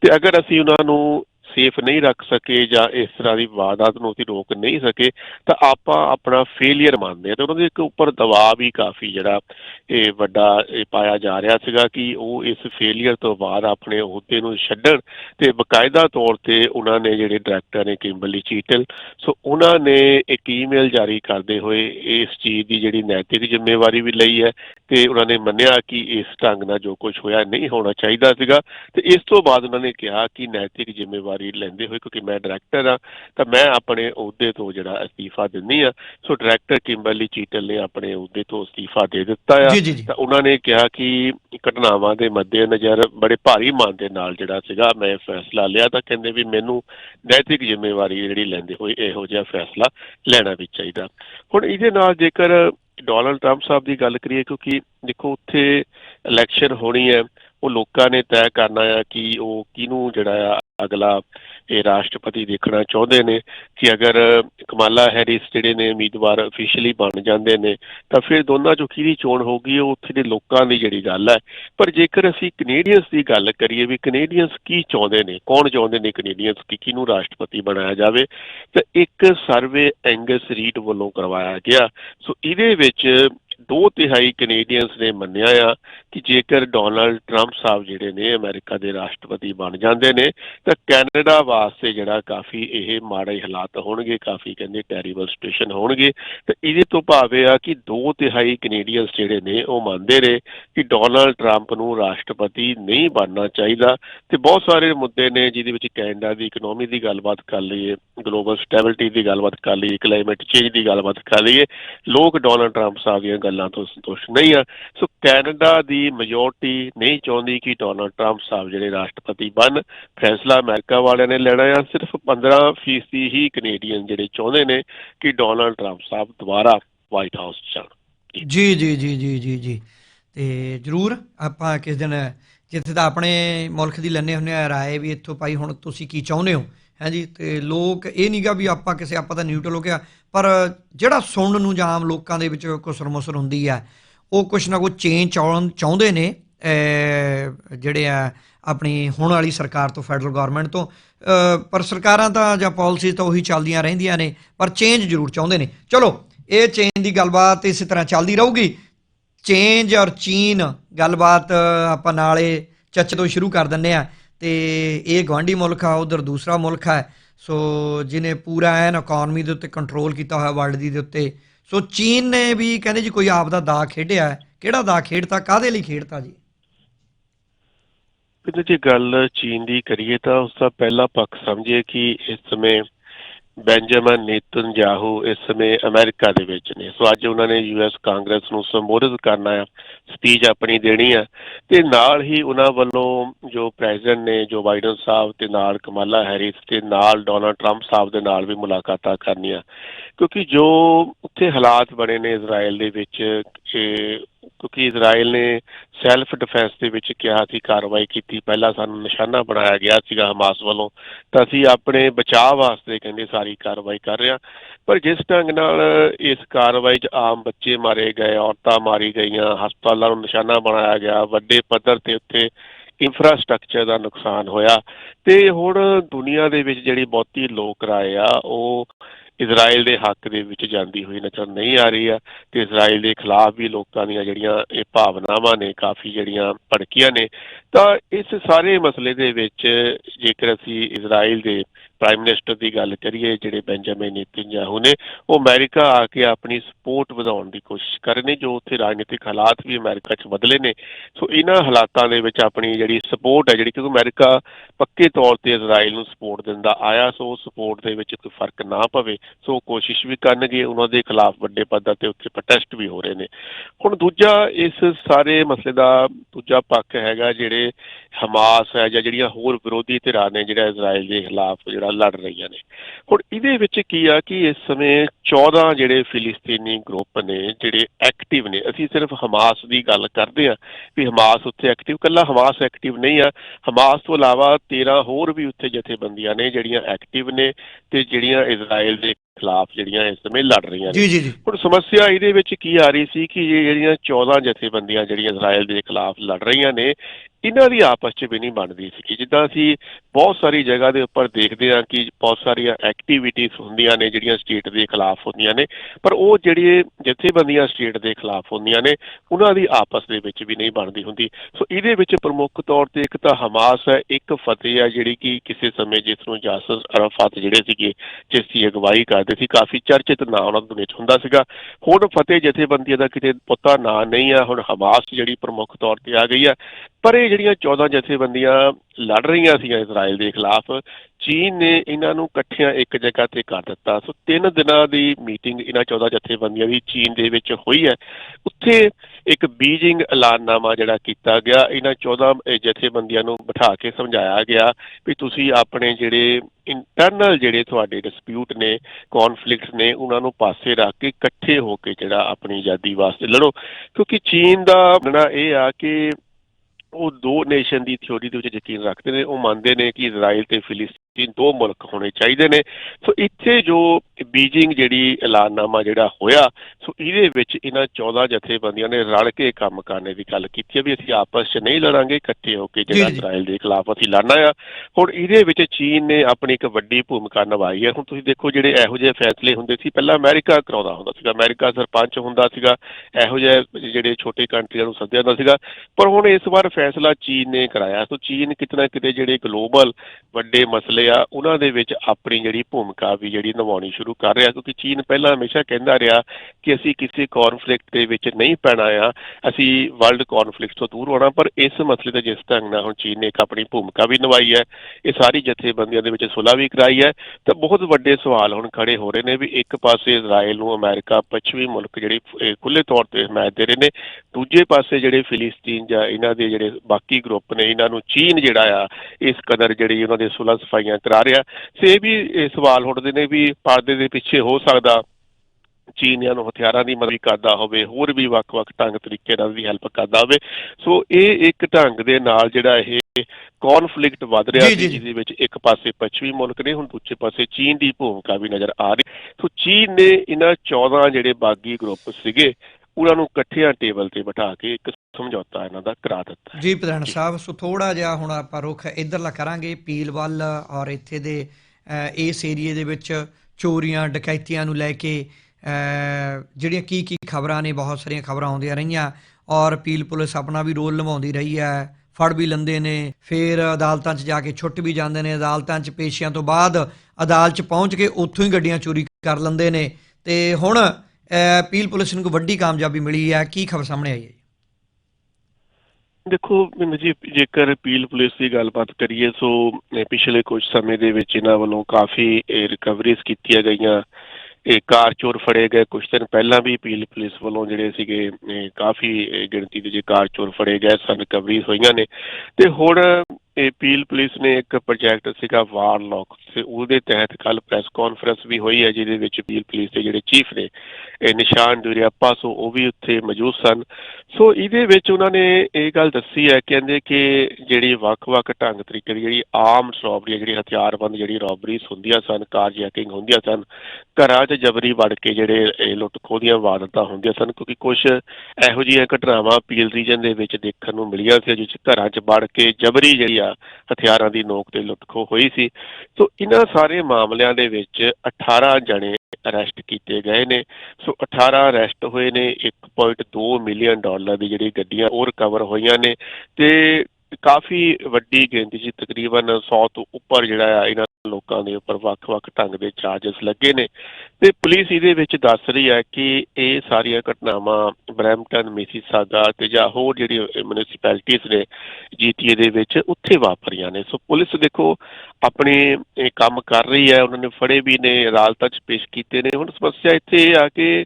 Speaker 1: ਤੇ ਅਗਰ ਅਸੀਂ ਉਹਨਾਂ ਨੂੰ ਸੇਫ ਨਹੀਂ ਰੱਖ ਸਕੇ ਜਾਂ ਇਸ ਤਰ੍ਹਾਂ ਦੀ ਵਾਰਦਾਤ ਨੂੰ ਅਸੀਂ ਰੋਕ ਨਹੀਂ ਸਕੇ, ਤਾਂ ਆਪਾਂ ਆਪਣਾ ਫੇਲਿਅਰ ਮੰਨਦੇ ਆ ਤੇ ਉਹਨਾਂ ਦੇ ਇੱਕ ਉੱਪਰ ਦਬਾਅ ਵੀ ਕਾਫੀ ਜਿਹੜਾ ਇਹ ਵੱਡਾ ਇਹ ਪਾਇਆ ਜਾ ਰਿਹਾ ਸੀਗਾ ਕਿ ਉਹ ਇਸ ਫੇਲਿਅਰ ਤੋਂ ਬਾਅਦ ਆਪਣੇ ਅਹੁਦੇ ਨੂੰ ਛੱਡਣ ਤੇ ਬਕਾਇਦਾ ਤੌਰ ਤੇ ਉਹਨਾਂ ਨੇ ਜਿਹੜੇ ਡਾਇਰੈਕਟਰ ਨੇ ਕਿੰਬਰਲੀ ਚੀਟਲ, ਸੋ ਉਹਨਾਂ ਨੇ ਇੱਕ ਈਮੇਲ ਜਾਰੀ ਕਰਦੇ ਹੋਏ ਇਸ ਚੀਜ਼ ਦੀ ਜਿਹੜੀ ਨੈਤਿਕ ਜ਼ਿੰਮੇਵਾਰੀ ਵੀ ਲਈ ਹੈ ਤੇ ਉਹਨਾਂ ਨੇ ਮੰਨਿਆ ਕਿ ਇਸ ਢੰਗ ਨਾਲ ਜੋ ਕੁਝ ਹੋਇਆ ਨਹੀਂ ਹੋਣਾ ਚਾਹੀਦਾ ਸੀਗਾ। ਤੇ ਇਸ ਤੋਂ ਬਾਅਦ ਉਹਨਾਂ ਨੇ ਕਿਹਾ ਕਿ ਨੈਤਿਕ ਜ਼ਿੰਮੇਵਾਰੀ ਲੈਂਦੇ ਹੋਏ ਕਿਉਂਕਿ ਮੈਂ ਡਾਇਰੈਕਟਰ ਆ ਤਾਂ ਮੈਂ ਆਪਣੇ ਅਹੁਦੇ ਤੋਂ ਜਿਹੜਾ ਅਸਤੀਫਾ ਦਿੰਦੀ ਆ ਸੋ ਡਾਇਰੈਕਟਰ ਕਿੰਬਰਲੀ ਚੀਟਲ ਨੇ ਆਪਣੇ ਅਹੁਦੇ ਤੋਂ ਅਸਤੀਫਾ ਦੇ ਦਿੱਤਾ ਆ। ਤਾਂ ਉਹਨਾਂ ਨੇ ਕਿਹਾ ਕਿ ਘਟਨਾਵਾਂ ਦੇ ਮੱਦੇਨਜ਼ਰ ਬੜੇ ਭਾਰੀ ਮਨ ਦੇ ਨਾਲ ਜਿਹੜਾ ਸੀਗਾ ਮੈਂ ਫੈਸਲਾ ਲਿਆ। ਤਾਂ ਕਹਿੰਦੇ ਵੀ ਮੈਨੂੰ ਨੈਤਿਕ ਜ਼ਿੰਮੇਵਾਰੀ ਜਿਹੜੀ ਲੈਂਦੇ ਹੋਏ ਇਹੋ ਜਿਹਾ ਫੈਸਲਾ ਲੈਣਾ ਵੀ ਚਾਹੀਦਾ। ਹੁਣ ਇਹਦੇ ਨਾਲ ਜੇਕਰ ਡੋਨਲਡ ਟਰੰਪ ਸਾਹਿਬ ਦੀ ਗੱਲ ਕਰੀਏ ਕਿਉਂਕਿ ਦੇਖੋ ਉੱਥੇ ਇਲੈਕਸ਼ਨ ਹੋਣੀ ਹੈ ਉਹ ਲੋਕਾਂ ਨੇ ਤੈਅ ਕਰਨਾ ਆ ਕਿ ਉਹ ਕਿਹਨੂੰ ਜਿਹੜਾ ਆ ਅਗਲਾ ਇਹ ਰਾਸ਼ਟਰਪਤੀ ਦੇਖਣਾ ਚਾਹੁੰਦੇ ਨੇ ਕਿ ਅਗਰ ਕਮਾਲਾ ਹੈਰਿਸ ਜਿਹੜੇ ਨੇ ਉਮੀਦਵਾਰ ਅਫੀਸ਼ੀਅਲੀ ਬਣ ਜਾਂਦੇ ਨੇ, ਤਾਂ ਫਿਰ ਦੋਨਾਂ ਚੋਂ ਕਿਹਦੀ ਚੋਣ ਹੋਊਗੀ, ਉਹ ਉੱਥੇ ਦੇ ਲੋਕਾਂ ਦੀ ਜਿਹੜੀ ਗੱਲ ਹੈ। ਪਰ ਜੇਕਰ ਅਸੀਂ ਕੈਨੇਡੀਅਨਸ ਦੀ ਗੱਲ ਕਰੀਏ ਵੀ ਕੈਨੇਡੀਅਨਸ ਕੀ ਚਾਹੁੰਦੇ ਨੇ, ਕੌਣ ਚਾਹੁੰਦੇ ਨੇ ਕੈਨੇਡੀਅਨਸ ਕਿ ਕਿਹਨੂੰ ਰਾਸ਼ਟਰਪਤੀ ਬਣਾਇਆ ਜਾਵੇ, ਤਾਂ ਇੱਕ ਸਰਵੇ ਐਂਗਸ ਰੀਡ ਵੱਲੋਂ ਕਰਵਾਇਆ ਗਿਆ। ਸੋ ਇਹਦੇ ਵਿੱਚ ਦੋ ਤਿਹਾਈ ਕੈਨੇਡੀਅਨਸ ਨੇ ਮੰਨਿਆ ਆ ਕਿ ਜੇਕਰ ਡੋਨਲਡ ਟਰੰਪ ਸਾਹਿਬ ਜਿਹੜੇ ਨੇ ਅਮਰੀਕਾ ਦੇ ਰਾਸ਼ਟਰਪਤੀ ਬਣ ਜਾਂਦੇ ਨੇ, ਤਾਂ ਕੈਨੇਡਾ ਵਾਸਤੇ ਜਿਹੜਾ ਕਾਫੀ ਇਹ ਮਾੜੇ ਹਾਲਾਤ ਹੋਣਗੇ, ਕਾਫੀ ਕਹਿੰਦੇ ਟੈਰੀਬਲ ਸਿਚੁਏਸ਼ਨ ਹੋਣਗੇ। ਤੇ ਇਹਦੇ ਤੋਂ ਭਾਵ ਇਹ ਆ ਕਿ ਦੋ ਤਿਹਾਈ ਕੈਨੇਡੀਅਨਸ ਜਿਹੜੇ ਨੇ, ਉਹ ਮੰਨਦੇ ਰਹੇ ਕਿ ਡੋਨਲਡ ਟਰੰਪ ਨੂੰ ਰਾਸ਼ਟਰਪਤੀ ਨਹੀਂ ਬਣਨਾ ਚਾਹੀਦਾ। ਤੇ ਬਹੁਤ ਸਾਰੇ ਮੁੱਦੇ ਨੇ ਜਿਹਦੇ ਵਿੱਚ ਕੈਨੇਡਾ ਦੀ ਇਕਨੋਮੀ ਦੀ ਗੱਲਬਾਤ ਕਰ ਲਈਏ ਗਲੋਬਲ ਸਟੈਬਿਲਿਟੀ ਦੀ ਗੱਲਬਾਤ ਕਰ ਲਈਏ ਕਲਾਈਮੇਟ ਚੇਂਜ ਦੀ ਗੱਲਬਾਤ ਕਰ ਲਈਏ। ਲੋਕ ਡੋਨਲਡ ਟਰੰਪ ਸਾਹਿਬ ਦੀਆਂ ਗੱਲਾਂ ਤੋਂ ਸੰਤੁਸ਼ਟ ਨਹੀਂ ਆ। ਸੋ ਕੈਨੇਡਾ ਦੀ ਮੈਜੋਰਟੀ ਨਹੀਂ ਚਾਹੁੰਦੀ ਕਿ ਡੋਨਲਡ ਟਰੰਪ ਸਾਹਿਬ ਜਿਹੜੇ ਰਾਸ਼ਟਰਪਤੀ ਬਣ, ਫੈਸਲਾ ਅਮਰੀਕਾ ਵਾਲਿਆਂ ਨੇ ਲੈਣਾ ਆ। ਸਿਰਫ 15 ਫੀਸਦੀ ਹੀ ਕੈਨੇਡੀਅਨ ਜਿਹੜੇ ਚਾਹੁੰਦੇ ਨੇ ਕਿ ਡੋਨਲਡ ਟਰੰਪ ਸਾਹਿਬ ਦੁਬਾਰਾ ਵਾਈਟ ਹਾਊਸ ਜਾਣ।
Speaker 2: ਜੀ। ਜੀ ਜੀ ਜੀ ਜੀ ਜੀ ਤੇ ਜਰੂਰ ਆਪਾਂ ਕਿਸ ਦਿਨ, ਜਿੱਥੇ ਤਾਂ ਆਪਣੇ ਮੁਲਕ ਦੀ ਲੈਣੇ ਹੁੰਦੇ ਆ ਰਾਏ ਵੀ ਇੱਥੋਂ ਭਾਈ ਹੁਣ ਤੁਸੀਂ ਕੀ ਚਾਹੁੰਦੇ ਹੋ? ਹਾਂਜੀ ਤੇ ਲੋਕ ਇਹ ਨਹੀਂਗਾ ਵੀ ਆਪਾਂ ਕਿਸੇ, ਆਪਾਂ ਤਾਂ ਨਿਊਟਰਲ ਹੋ ਗਿਆ ਪਰ ਜਿਹੜਾ ਸੁਣਨ ਨੂੰ ਜਾਂ ਆਮ ਲੋਕਾਂ ਦੇ ਵਿੱਚ ਕੁਸਰ ਮੁਸਰ ਹੁੰਦੀ ਹੈ, ਉਹ ਕੁਛ ਨਾ ਕੁਛ ਚੇਂਜ ਚਾਹੁੰਦੇ ਨੇ ਜਿਹੜੇ ਆ ਆਪਣੀ ਹੁਣ ਵਾਲੀ ਸਰਕਾਰ ਤੋਂ ਫੈਡਰਲ ਗਵਰਨਮੈਂਟ ਤੋਂ ਪਰ ਸਰਕਾਰਾਂ ਤਾਂ ਜਾਂ ਪਾਲਿਸੀਜ਼ ਤਾਂ ਉਹੀ ਚੱਲਦੀਆਂ ਰਹਿੰਦੀਆਂ ਨੇ, ਪਰ ਚੇਂਜ ਜ਼ਰੂਰ ਚਾਹੁੰਦੇ ਨੇ। ਚਲੋ, ਇਹ ਚੇਂਜ ਦੀ ਗੱਲਬਾਤ ਇਸੇ ਤਰ੍ਹਾਂ ਚੱਲਦੀ ਰਹੂਗੀ। ਚੇਂਜ ਔਰ ਚੀਨ ਗੱਲਬਾਤ ਆਪਾਂ ਨਾਲੇ ਚੱਚ ਤੋਂ ਸ਼ੁਰੂ ਕਰ ਦਿੰਨੇ ਆ ਤੇ ਇਹ ਗਵਾਂਢੀ ਮੁਲਕ ਆ, ਉਧਰ ਦੂਸਰਾ ਮੁਲਕ ਹੈ। ਸੋ ਜਿਨੇ ਪੂਰਾ ਐਨ ਇਕਨੋਮੀ ਦੇ ਉੱਤੇ ਕੰਟਰੋਲ ਕੀਤਾ ਹੋਇਆ ਵਰਲਡ ਦੀ ਦੇ ਉੱਤੇ, ਸੋ ਚੀਨ ਨੇ ਵੀ ਕਹਿੰਦੇ ਜੀ ਕੋਈ ਆਪ ਦਾ ਦਾ ਖੇਡਿਆ ਕਿਹੜਾ ਦਾ ਖੇਡਤਾ ਕਾਦੇ ਲਈ ਖੇਡਤਾ ਜੀ?
Speaker 1: ਕਿਤੇ ਜੇ ਗੱਲ ਚੀਨ ਦੀ ਕਰੀਏ ਤਾਂ ਉਸ ਦਾ ਪਹਿਲਾ ਪੱਖ ਸਮਝੀਏ ਕਿ ਇਸ ਸਮੇਂ ਬੈਂਜਾਮਨ ਨੇਤਨਯਾਹੂ ਇਸ ਸਮੇਂ ਅਮਰੀਕਾ ਦੇ ਵਿੱਚ ਨੇ। ਸੋ ਅੱਜ ਉਹਨਾਂ ਨੇ ਯੂਐਸ ਕਾਂਗਰਸ ਨੂੰ ਸੰਬੋਧਿਤ ਕਰਨਾ ਆ, ਸਪੀਚ ਆਪਣੀ ਦੇਣੀ ਆ ਤੇ ਨਾਲ ਹੀ ਉਹਨਾਂ ਵੱਲੋਂ ਜੋ ਪ੍ਰੈਜ਼ੀਡੈਂਟ ਨੇ ਜੋ ਬਾਈਡਨ ਸਾਹਿਬ ਤੇ ਨਾਲ ਕਮਾਲਾ ਹੈਰਿਸ ਤੇ ਨਾਲ ਡੋਨਲਡ ਟਰੰਪ ਸਾਹਿਬ ਦੇ ਨਾਲ ਵੀ ਮੁਲਾਕਾਤਾਂ ਕਰਨੀਆਂ। ਕਿਉਂਕਿ ਜੋ ਉੱਥੇ ਹਾਲਾਤ ਬਣੇ ਨੇ ਇਜ਼ਰਾਈਲ ਦੇ ਵਿੱਚ ਕਿਉਂਕਿ ਇਜ਼ਰਾਈਲ ਨੇ ਸੈਲਫ ਡਿਫੈਂਸ ਦੇ ਵਿੱਚ ਕਿਹਾ ਸੀ, ਕਾਰਵਾਈ ਕੀਤੀ। ਪਹਿਲਾਂ ਸਾਨੂੰ ਨਿਸ਼ਾਨਾ ਬਣਾਇਆ ਗਿਆ ਸੀਗਾ ਹਮਾਸ ਵੱਲੋਂ। ਤਾਂ ਅਸੀਂ ਆਪਣੇ ਬਚਾਅ ਵਾਸਤੇ ਕਹਿੰਦੇ ਸਾਰੀ ਕਾਰਵਾਈ ਕਰ ਰਹੇ ਹਾਂ। ਪਰ ਜਿਸ ਢੰਗ ਨਾਲ ਇਸ ਕਾਰਵਾਈ 'ਚ ਆਮ ਬੱਚੇ ਮਾਰੇ ਗਏ, ਔਰਤਾਂ ਮਾਰੀ ਗਈਆਂ, ਹਸਪਤਾਲਾਂ ਨੂੰ ਨਿਸ਼ਾਨਾ ਬਣਾਇਆ ਗਿਆ, ਵੱਡੇ ਪੱਧਰ ਤੇ ਉੱਥੇ ਇਨਫਰਾਸਟ੍ਰਕਚਰ ਦਾ ਨੁਕਸਾਨ ਹੋਇਆ। ਤੇ ਹੁਣ ਦੁਨੀਆ ਦੇ ਵਿੱਚ ਜਿਹੜੀ ਬਹੁਤੀ ਲੋਕ ਰਾਏ ਆ, ਉਹ ਇਜ਼ਰਾਈਲ ਦੇ ਹੱਕ ਦੇ ਵਿੱਚ ਜਾਂਦੀ ਹੋਈ ਨਜ਼ਰ ਨਹੀਂ ਆ ਰਹੀ ਆ ਤੇ ਇਜ਼ਰਾਈਲ ਦੇ ਖਿਲਾਫ ਵੀ ਲੋਕਾਂ ਦੀਆਂ ਜਿਹੜੀਆਂ ਇਹ ਭਾਵਨਾਵਾਂ ਨੇ, ਕਾਫੀ ਜਿਹੜੀਆਂ ਭੜਕੀਆਂ ਨੇ, ਤਾਂ ਇਸ ਸਾਰੇ ਮਸਲੇ ਦੇ ਵਿੱਚ ਜੇਕਰ ਅਸੀਂ ਇਜ਼ਰਾਈਲ ਦੇ ਪ੍ਰਾਈਮ ਮਿਨਿਸਟਰ ਦੀ ਗੱਲ ਕਰੀਏ, ਜਿਹੜੇ ਬੈਂਜਾਮਿਨ ਨੇਤਨਯਾਹੂ ਨੇ, ਉਹ ਅਮਰੀਕਾ ਆ ਕੇ ਆਪਣੀ ਸਪੋਰਟ ਵਧਾਉਣ ਦੀ ਕੋਸ਼ਿਸ਼ ਕਰ ਰਹੇ ਨੇ, ਜੋ ਉੱਥੇ ਰਾਜਨੀਤਿਕ ਹਾਲਾਤ ਵੀ ਅਮਰੀਕਾ 'ਚ ਬਦਲੇ ਨੇ। ਸੋ ਇਹਨਾਂ ਹਾਲਾਤਾਂ ਦੇ ਵਿੱਚ ਆਪਣੀ ਜਿਹੜੀ ਸਪੋਰਟ ਹੈ, ਜਿਹੜੀ ਕਿਉਂਕਿ ਅਮਰੀਕਾ ਪੱਕੇ ਤੌਰ ਤੇ ਇਜ਼ਰਾਈਲ ਨੂੰ ਸਪੋਰਟ ਦਿੰਦਾ ਆਇਆ, ਸੋ ਸਪੋਰਟ ਦੇ ਵਿੱਚ ਕੋਈ ਫ਼ਰਕ ਨਾ ਪਵੇ। ਸੋ ਕੋਸ਼ਿਸ਼ ਵੀ ਕਰਨਗੇ, ਉਹਨਾਂ ਦੇ ਖਿਲਾਫ ਵੱਡੇ ਪੱਧਰ ਤੇ ਉੱਥੇ ਪ੍ਰੋਟੈਸਟ ਵੀ ਹੋ ਰਹੇ ਨੇ। ਹੁਣ ਦੂਜਾ ਇਸ ਸਾਰੇ ਮਸਲੇ ਦਾ ਦੂਜਾ ਪੱਖ ਹੈਗਾ, ਜਿਹੜੇ ਹਮਾਸ ਹੈ ਜਾਂ ਜਿਹੜੀਆਂ ਹੋਰ ਵਿਰੋਧੀ ਧਿਰਾਂ ਨੇ, ਜਿਹੜਾ ਇਜ਼ਰਾਈਲ ਦੇ ਖਿਲਾਫ ਜਿਹੜਾ ਲੜ ਰਹੀਆਂ ਨੇ। ਹੁਣ ਇਹਦੇ ਵਿੱਚ ਕੀ ਆ ਕਿ ਇਸ ਸਮੇਂ 14 ਜਿਹੜੇ ਫਿਲਿਸਤੀਨੀ ਗਰੁੱਪ ਨੇ, ਜਿਹੜੇ ਐਕਟਿਵ ਨੇ, ਅਸੀਂ ਸਿਰਫ ਹਮਾਸ ਦੀ ਗੱਲ ਕਰਦੇ ਆ ਵੀ ਹਮਾਸ ਉੱਥੇ ਐਕਟਿਵ ਕੱਲਾ ਹਮਾਸ ਐਕਟਿਵ ਨਹੀਂ ਆ, ਹਮਾਸ ਤੋਂ ਇਲਾਵਾ 13 ਹੋਰ ਵੀ ਉੱਥੇ ਜਥੇਬੰਦੀਆਂ ਨੇ ਜਿਹੜੀਆਂ ਐਕਟਿਵ ਨੇ ਤੇ ਜਿਹੜੀਆਂ ਇਜ਼ਰਾਈਲ ਦੇ ਖਿਲਾਫ ਜਿਹੜੀਆਂ ਇਸ ਸਮੇਂ ਲੜ ਰਹੀਆਂ ਨੇ।
Speaker 2: ਜੀ ਜੀ ਜੀ।
Speaker 1: ਹੁਣ ਸਮੱਸਿਆ ਇਹਦੇ ਵਿੱਚ ਕੀ ਆ ਰਹੀ ਸੀ ਕਿ ਇਹ ਜਿਹੜੀਆਂ 14 ਜਥੇਬੰਦੀਆਂ ਜਿਹੜੀਆਂ ਇਜ਼ਰਾਈਲ ਦੇ ਖਿਲਾਫ ਲੜ ਰਹੀਆਂ ਨੇ ਇਹਨਾਂ ਦੀ ਆਪਸ 'ਚ ਵੀ ਨਹੀਂ ਬਣਦੀ ਸੀ ਜਿੱਦਾਂ ਅਸੀਂ ਬਹੁਤ ਸਾਰੀ ਜਗ੍ਹਾ ਦੇ ਉੱਪਰ ਦੇਖਦੇ ਹਾਂ ਕਿ ਬਹੁਤ ਸਾਰੀਆਂ ਐਕਟੀਵਿਟੀਜ਼ ਹੁੰਦੀਆਂ ਨੇ ਜਿਹੜੀਆਂ ਸਟੇਟ ਦੇ ਖਿਲਾਫ ਹੁੰਦੀਆਂ ਨੇ ਪਰ ਉਹ ਜਿਹੜੀਆਂ ਜਥੇਬੰਦੀਆਂ ਸਟੇਟ ਦੇ ਖਿਲਾਫ ਹੁੰਦੀਆਂ ਨੇ ਉਹਨਾਂ ਦੀ ਆਪਸ ਦੇ ਵਿੱਚ ਵੀ ਨਹੀਂ ਬਣਦੀ ਹੁੰਦੀ। ਸੋ ਇਹਦੇ ਵਿੱਚ ਪ੍ਰਮੁੱਖ ਤੌਰ ਤੇ ਇੱਕ ਤਾਂ ਹਮਾਸ ਹੈ ਇੱਕ ਫਤਿਹ ਹੈ ਜਿਹੜੀ ਕਿ ਕਿਸੇ ਸਮੇਂ ਜਿਸ ਨੂੰ ਜਾਸਰ ਅਰਫਤ ਜਿਹੜੇ ਸੀਗੇ ਜਿਸ ਦੀ ਅਗਵਾਈ ਕਰਦੇ ਸੀ ਕਾਫੀ ਚਰਚਿਤ ਨਾਂ ਉਹਨਾਂ ਦੇ ਵਿੱਚ ਹੁੰਦਾ ਸੀਗਾ। ਹੁਣ ਫਤਿਹ ਜਥੇਬੰਦੀਆਂ ਦਾ ਕਿਤੇ ਪਤਾ ਨਾਂ ਨਹੀਂ ਆ, ਹੁਣ ਹਮਾਸ ਜਿਹੜੀ ਪ੍ਰਮੁੱਖ ਤੌਰ ਤੇ ਆ ਗਈ ਆ। ਪਰ ਇਹ ਜਿਹੜੀਆਂ 14 ਜਥੇਬੰਦੀਆਂ ਲੜ ਰਹੀਆਂ ਸੀਗੀਆਂ ਇਜ਼ਰਾਈਲ ਦੇ ਖਿਲਾਫ, ਚੀਨ ਨੇ ਇਹਨਾਂ ਨੂੰ ਇਕੱਠਿਆਂ ਇੱਕ ਜਗ੍ਹਾ ਤੇ ਕਰ ਦਿੱਤਾ। ਸੋ ਤਿੰਨ ਦਿਨਾਂ ਦੀ ਮੀਟਿੰਗ ਇਹਨਾਂ 14 ਜਥੇਬੰਦੀਆਂ ਦੀ ਚੀਨ ਦੇ ਵਿੱਚ ਹੋਈ ਹੈ। ਉੱਥੇ ਇੱਕ ਬੀਜਿੰਗ ਐਲਾਨਨਾਮਾ ਜਿਹੜਾ ਕੀਤਾ ਗਿਆ, ਇਹਨਾਂ 14 ਜਥੇਬੰਦੀਆਂ ਨੂੰ ਬਿਠਾ ਕੇ ਸਮਝਾਇਆ ਗਿਆ ਵੀ ਤੁਸੀਂ ਆਪਣੇ ਜਿਹੜੇ ਇੰਟਰਨਲ ਜਿਹੜੇ ਤੁਹਾਡੇ ਡਿਸਪਿਊਟ ਨੇ ਕਨਫਲਿਕਟਸ ਨੇ, ਉਹਨਾਂ ਨੂੰ ਪਾਸੇ ਰੱਖ ਕੇ ਇਕੱਠੇ ਹੋ ਕੇ ਜਿਹੜਾ ਆਪਣੀ ਆਜ਼ਾਦੀ ਵਾਸਤੇ ਲੜੋ। ਕਿਉਂਕਿ ਚੀਨ ਦਾ ਮੰਨਣਾ ਇਹ ਆ ਕਿ ਉਹ ਦੋ ਨੇਸ਼ਨ ਦੀ ਥਿਉਰੀ ਦੇ ਵਿੱਚ ਯਕੀਨ ਰੱਖਦੇ ਨੇ ਉਹ ਮੰਨਦੇ ਨੇ ਕਿ ਇਜ਼ਰਾਈਲ ਤੇ ਫਿਲਿਸਤੀਨ ਦੋ ਮੁਲਕ ਹੋਣੇ ਚਾਹੀਦੇ ਨੇ। ਸੋ ਇੱਥੇ ਜੋ ਬੀਜਿੰਗ ਜਿਹੜੀ ਐਲਾਨਨਾਮਾ ਜਿਹੜਾ ਹੋਇਆ ਸੋ ਇਹਦੇ ਵਿੱਚ ਇਹਨਾਂ 14 ਜਥੇਬੰਦੀਆਂ ਨੇ ਰਲ ਕੇ ਕੰਮ ਕਰਨੇ ਦੀ ਗੱਲ ਕੀਤੀ ਹੈ ਵੀ ਅਸੀਂ ਆਪਸ 'ਚ ਨਹੀਂ ਲੜਾਂਗੇ ਇਕੱਠੇ ਹੋ ਕੇ ਜਿਹੜਾ। ਇਜ਼ਰਾਈਲ ਦੇ ਖਿਲਾਫ ਅਸੀਂ ਲੜਨਾ ਆ। ਹੁਣ ਇਹਦੇ ਵਿੱਚ ਚੀਨ ਨੇ ਆਪਣੀ ਇੱਕ ਵੱਡੀ ਭੂਮਿਕਾ ਨਿਭਾਈ ਹੈ। ਹੁਣ ਤੁਸੀਂ ਦੇਖੋ ਜਿਹੜੇ ਇਹੋ ਜਿਹੇ ਫੈਸਲੇ ਹੁੰਦੇ ਸੀ ਪਹਿਲਾਂ ਅਮਰੀਕਾ ਕਰਾਉਂਦਾ ਹੁੰਦਾ ਸੀਗਾ ਅਮਰੀਕਾ ਸਰਪੰਚ ਹੁੰਦਾ ਸੀਗਾ ਇਹੋ ਜਿਹੇ ਜਿਹੜੇ ਛੋਟੇ ਕੰਟਰੀਆਂ ਨੂੰ ਸੱਦਿਆ ਜਾਂਦਾ ਸੀਗਾ। ਪਰ ਹੁਣ ਇਸ ਵਾਰ ਫੈਸਲਾ ਚੀਨ ਨੇ ਕਰਾਇਆ। ਸੋ ਚੀਨ ਕਿਤੇ ਨਾ ਕਿਤੇ ਜਿਹੜੇ ਗਲੋਬਲ ਵੱਡੇ ਮਸਲੇ ਆ, ਉਹਨਾਂ ਦੇ ਵਿੱਚ ਆਪਣੀ ਜਿਹੜੀ ਭੂਮਿਕਾ ਵੀ ਜਿਹੜੀ ਨਿਭਾਉਣੀ ਸ਼ੁਰੂ ਕਰ ਰਿਹਾ। ਕਿਉਂਕਿ ਚੀਨ ਪਹਿਲਾਂ ਹਮੇਸ਼ਾ ਕਹਿੰਦਾ ਰਿਹਾ ਕਿ ਅਸੀਂ ਕਿਸੇ ਕਨਫਲਿਕਟ ਦੇ ਵਿੱਚ ਨਹੀਂ ਪੈਣਾ ਆ, ਅਸੀਂ ਵਰਲਡ ਕਨਫਲਿਕਟ ਤੋਂ ਦੂਰ ਹੋਣਾ। ਪਰ ਇਸ ਮਸਲੇ ਤੇ ਜਿਸ ਢੰਗ ਨਾਲ ਹੁਣ ਚੀਨ ਨੇ ਇੱਕ ਆਪਣੀ ਭੂਮਿਕਾ ਵੀ ਨਿਭਾਈ ਹੈ, ਇਹ ਸਾਰੀ ਜਥੇਬੰਦੀਆਂ ਦੇ ਵਿੱਚ ਸੁਲ੍ਹਾ ਵੀ ਕਰਾਈ ਹੈ। ਤਾਂ ਬਹੁਤ ਵੱਡੇ ਸਵਾਲ ਹੁਣ ਖੜੇ ਹੋ ਰਹੇ ਨੇ ਵੀ ਇੱਕ ਪਾਸੇ ਇਜ਼ਰਾਈਲ ਨੂੰ ਅਮਰੀਕਾ ਪੱਛਮੀ ਮੁਲਕ ਜਿਹੜੀ, ਇਹ ਖੁੱਲੇ ਤੌਰ ਤੇ ਹਮਾਇਤ ਦੇ ਰਹੇ ਨੇ, ਦੂਜੇ ਪਾਸੇ ਜਿਹੜੇ ਫਿਲਿਸਤੀਨ ਜਾਂ ਇਹਨਾਂ ਦੇ ਜਿਹੜੇ ਬਾਕੀ ਗਰੁੱਪ ਨੇ ਇਹਨਾਂ ਨੂੰ ਚੀਨ ਜਿਹੜਾ ਆ ਇਸ ਕਦਰ ਜਿਹੜੀ ਉਹਨਾਂ ਦੇ ਸੁਲ੍ਹਾ ਸਫਾਈਆਂ ਕਰਾ ਰਿਹਾ। ਸੇ ਵੀ ਇਹ ਸਵਾਲ ਉੱਠਦੇ ਨੇ ਵੀ ਪਰਦੇ ਦੇ ਪਿੱਛੇ ਹੋ ਸਕਦਾ ਚੀਨੀਆਂ ਨੂੰ ਹਥਿਆਰਾਂ ਦੀ ਮਦਦ ਕਰਦਾ ਹੋਵੇ ਹੋਰ ਵੀ ਵੱਖ-ਵੱਖ ਢੰਗ ਤਰੀਕੇ ਨਾਲ ਵੀ ਹੈਲਪ ਕਰਦਾ ਹੋਵੇ। ਸੋ ਇਹ ਇੱਕ ਢੰਗ ਦੇ ਨਾਲ ਜਿਹੜਾ ਇਹ ਕਨਫਲਿਕਟ ਵੱਧ ਰਿਹਾ ਸੀ। ਜਿਹਦੇ ਵਿੱਚ ਇੱਕ ਪਾਸੇ ਪੱਛਮੀ ਮੁਲਕ ਨੇ ਹੁਣ ਦੂਜੇ ਪਾਸੇ ਚੀਨ ਦੀ ਭੂਮਿਕਾ ਵੀ ਨਜ਼ਰ ਆ ਰਹੀ। ਸੋ ਚੀਨ ਨੇ ਇਹਨਾਂ 14 ਜਿਹੜੇ ਬਾਗੀ ਗਰੁੱਪ ਸੀਗੇ ਉਹਨਾਂ ਨੂੰ ਇਕੱਠਿਆਂ ਟੇਬਲ ਤੇ ਬਿਠਾ ਕੇ ਇੱਕ ਸਮਝੌਤਾ ਇਹਨਾਂ ਦਾ ਕਰਾ ਦਿੱਤਾ
Speaker 2: ਜੀ, ਪ੍ਰਧਾਨ ਸਾਹਿਬ, ਸੋ ਥੋੜਾ ਜਿਹਾ ਹੁਣ ਆਪਾਂ ਰੁਖ ਇਧਰਲਾ ਕਰਾਂਗੇ, ਪੀਲ ਵੱਲ ਔਰ ਇੱਥੇ ਦੇ ਇਸ ਏਰੀਏ ਦੇ ਵਿੱਚ ਚੋਰੀਆਂ, ਡਕੈਤੀਆਂ ਨੂੰ ਲੈ ਕੇ ਜਿਹੜੀਆਂ ਕੀ ਕੀ ਖਬਰਾਂ ਨੇ, ਬਹੁਤ ਸਾਰੀਆਂ ਖਬਰਾਂ ਆਉਂਦੀਆਂ ਰਹੀਆਂ ਔਰ ਪੀਲ ਪੁਲਿਸ ਆਪਣਾ ਵੀ ਰੋਲ ਨਿਭਾਉਂਦੀ ਰਹੀ ਹੈ। ਫੜ ਵੀ ਲੈਂਦੇ ਨੇ, ਫਿਰ ਅਦਾਲਤਾਂ 'ਚ ਜਾ ਕੇ ਛੁੱਟ ਵੀ ਜਾਂਦੇ ਨੇ। ਅਦਾਲਤਾਂ 'ਚ ਪੇਸ਼ੀਆਂ ਤੋਂ ਬਾਅਦ ਅਦਾਲਤ 'ਚ ਪਹੁੰਚ ਕੇ ਉੱਥੋਂ ਹੀ ਗੱਡੀਆਂ ਚੋਰੀ ਕਰ ਲੈਂਦੇ ਨੇ। ਤੇ ਹੁਣ ਪੀਲ ਪੁਲਿਸ ਨੂੰ ਵੱਡੀ ਕਾਮਯਾਬੀ ਮਿਲੀ ਹੈ। ਕੀ ਖਬਰ ਸਾਹਮਣੇ ਆਈ ਹੈ
Speaker 1: ਦੇਖੋ ਜੀ ਜੇਕਰ ਅਪੀਲ ਪੁਲਿਸ ਦੀ ਗੱਲਬਾਤ ਕਰੀਏ, ਸੋ ਪਿਛਲੇ ਕੁਝ ਸਮੇਂ ਦੇ ਵਿੱਚ ਇਹਨਾਂ ਵੱਲੋਂ ਕਾਫੀ ਰਿਕਵਰੀਜ਼ ਕੀਤੀਆਂ ਗਈਆਂ। ਇਹ ਕਾਰ ਚੋਰ ਫੜੇ ਗਏ। ਕੁਝ ਦਿਨ ਪਹਿਲਾਂ ਵੀ ਅਪੀਲ ਪੁਲਿਸ ਵੱਲੋਂ ਜਿਹੜੇ ਸੀਗੇ ਕਾਫੀ ਗਿਣਤੀ ਦੇ ਜੇ ਕਾਰ ਚੋਰ ਫੜੇ ਗਏ, ਸਨ ਰਿਕਵਰੀਜ਼ ਹੋਈਆਂ ਨੇ। ਤੇ ਹੁਣ ਇਹ ਪੀਲ ਪੁਲਿਸ ਨੇ ਇੱਕ ਪ੍ਰੋਜੈਕਟ ਸੀਗਾ ਵਾਰਲੌਕ ਤੇ ਉਹਦੇ ਤਹਿਤ ਕੱਲ ਪ੍ਰੈਸ ਕਾਨਫਰੰਸ ਵੀ ਹੋਈ ਹੈ, ਜਿਹਦੇ ਵਿੱਚ ਪੀਲ ਪੁਲਿਸ ਦੇ ਜਿਹੜੇ ਚੀਫ ਨੇ, ਇਹ ਨਿਸ਼ਾਨ ਡੁਰਿਆਪਾ ਸੋ ਉਹ ਵੀ ਉੱਥੇ ਮੌਜੂਦ ਸਨ। ਸੋ ਇਹਦੇ ਵਿੱਚ ਉਹਨਾਂ ਨੇ ਇਹ ਗੱਲ ਦੱਸੀ ਹੈ, ਕਹਿੰਦੇ ਕਿ ਜਿਹੜੀ ਵੱਖ-ਵੱਖ ਢੰਗ ਤਰੀਕੇ ਦੀ ਜਿਹੜੀ ਆਮ ਰੌਬਰੀ ਜਿਹੜੀ ਹਥਿਆਰਬੰਦ ਜਿਹੜੀ ਰੌਬਰੀਜ਼ ਹੁੰਦੀਆਂ ਸਨ ਕਾਰਜੈਕਿੰਗ ਹੁੰਦੀਆਂ ਸਨ, ਘਰਾਂ 'ਚ ਜਬਰੀ ਵੜ ਕੇ ਜਿਹੜੇ ਇਹ ਲੁੱਟ ਖੋਹ ਦੀਆਂ ਵਾਰਦਾਤਾਂ ਹੁੰਦੀਆਂ ਸਨ, ਕਿਉਂਕਿ ਕੁਝ ਇਹੋ ਜਿਹੀਆਂ ਘਟਨਾਵਾਂ ਪੀਲ ਰੀਜਨ ਦੇ ਵਿੱਚ ਦੇਖਣ ਨੂੰ ਮਿਲੀਆਂ ਸੀ, ਜਿਸ 'ਚ ਘਰਾਂ 'ਚ ਵੜ ਕੇ ਜਬਰੀ ਜਿਹੜੀ ਆ ਹਥਿਆਰਾਂ ਦੀ ਨੋਕ ਤੇ ਲੁੱਟ ਖੋਹ ਹੋਈ ਸੀ। ਸੋ ਇਹਨਾਂ ਸਾਰੇ ਮਾਮਲਿਆਂ ਦੇ ਵਿੱਚ 18 ਜਣੇ ਅਰੈਸਟ ਕੀਤੇ ਗਏ ਨੇ। ਸੋ 18 ਅਰੈਸਟ ਹੋਏ ਨੇ। 1.2 ਮਿਲੀਅਨ ਡਾਲਰ ਦੀ ਜਿਹੜੀ ਗੱਡੀਆਂ ਉਹ ਰਿਕਵਰ ਹੋਈਆਂ ਨੇ। ਤੇ ਕਾਫੀ ਵੱਡੀ ਗਿਣਤੀ 'ਚ ਤਕਰੀਬਨ 100 ਤੋਂ ਉੱਪਰ ਜਿਹੜਾ ਆ, ਇਹਨਾਂ ਲੋਕਾਂ ਦੇ ਉੱਪਰ ਵੱਖ-ਵੱਖ ਢੰਗ ਦੇ ਚਾਰजेस ਲੱਗੇ ਨੇ। ਤੇ ਪੁਲਿਸ ਇਹਦੇ ਵਿੱਚ ਦੱਸ ਰਹੀ ਹੈ ਕਿ ਇਹ ਸਾਰੀਆਂ ਘਟਨਾਵਾਂ ਬਰੈਂਪਟਨ, ਮਿਸੀਸਾਗਾ ਤੇ ਜਾਂ ਹੋਰ ਜਿਹੜੀ ਮਿਊਨਿਸਪੈਲਿਟੀਜ਼ ਨੇ ਜੀਟੀਏ ਦੇ ਵਿੱਚ ਉੱਥੇ ਵਾਪਰੀਆਂ ਨੇ। ਸੋ ਪੁਲਿਸ ਦੇਖੋ, ਆਪਣੇ ਇਹ ਕੰਮ ਕਰ ਰਹੀ ਹੈ, ਉਹਨਾਂ ਨੇ ਫੜੇ ਵੀ ਨੇ, ਅਦਾਲਤਾਂ 'ਚ ਪੇਸ਼ ਕੀਤੇ ਨੇ। ਹੁਣ ਸਮੱਸਿਆ ਇੱਥੇ ਇਹ ਆ ਕੇ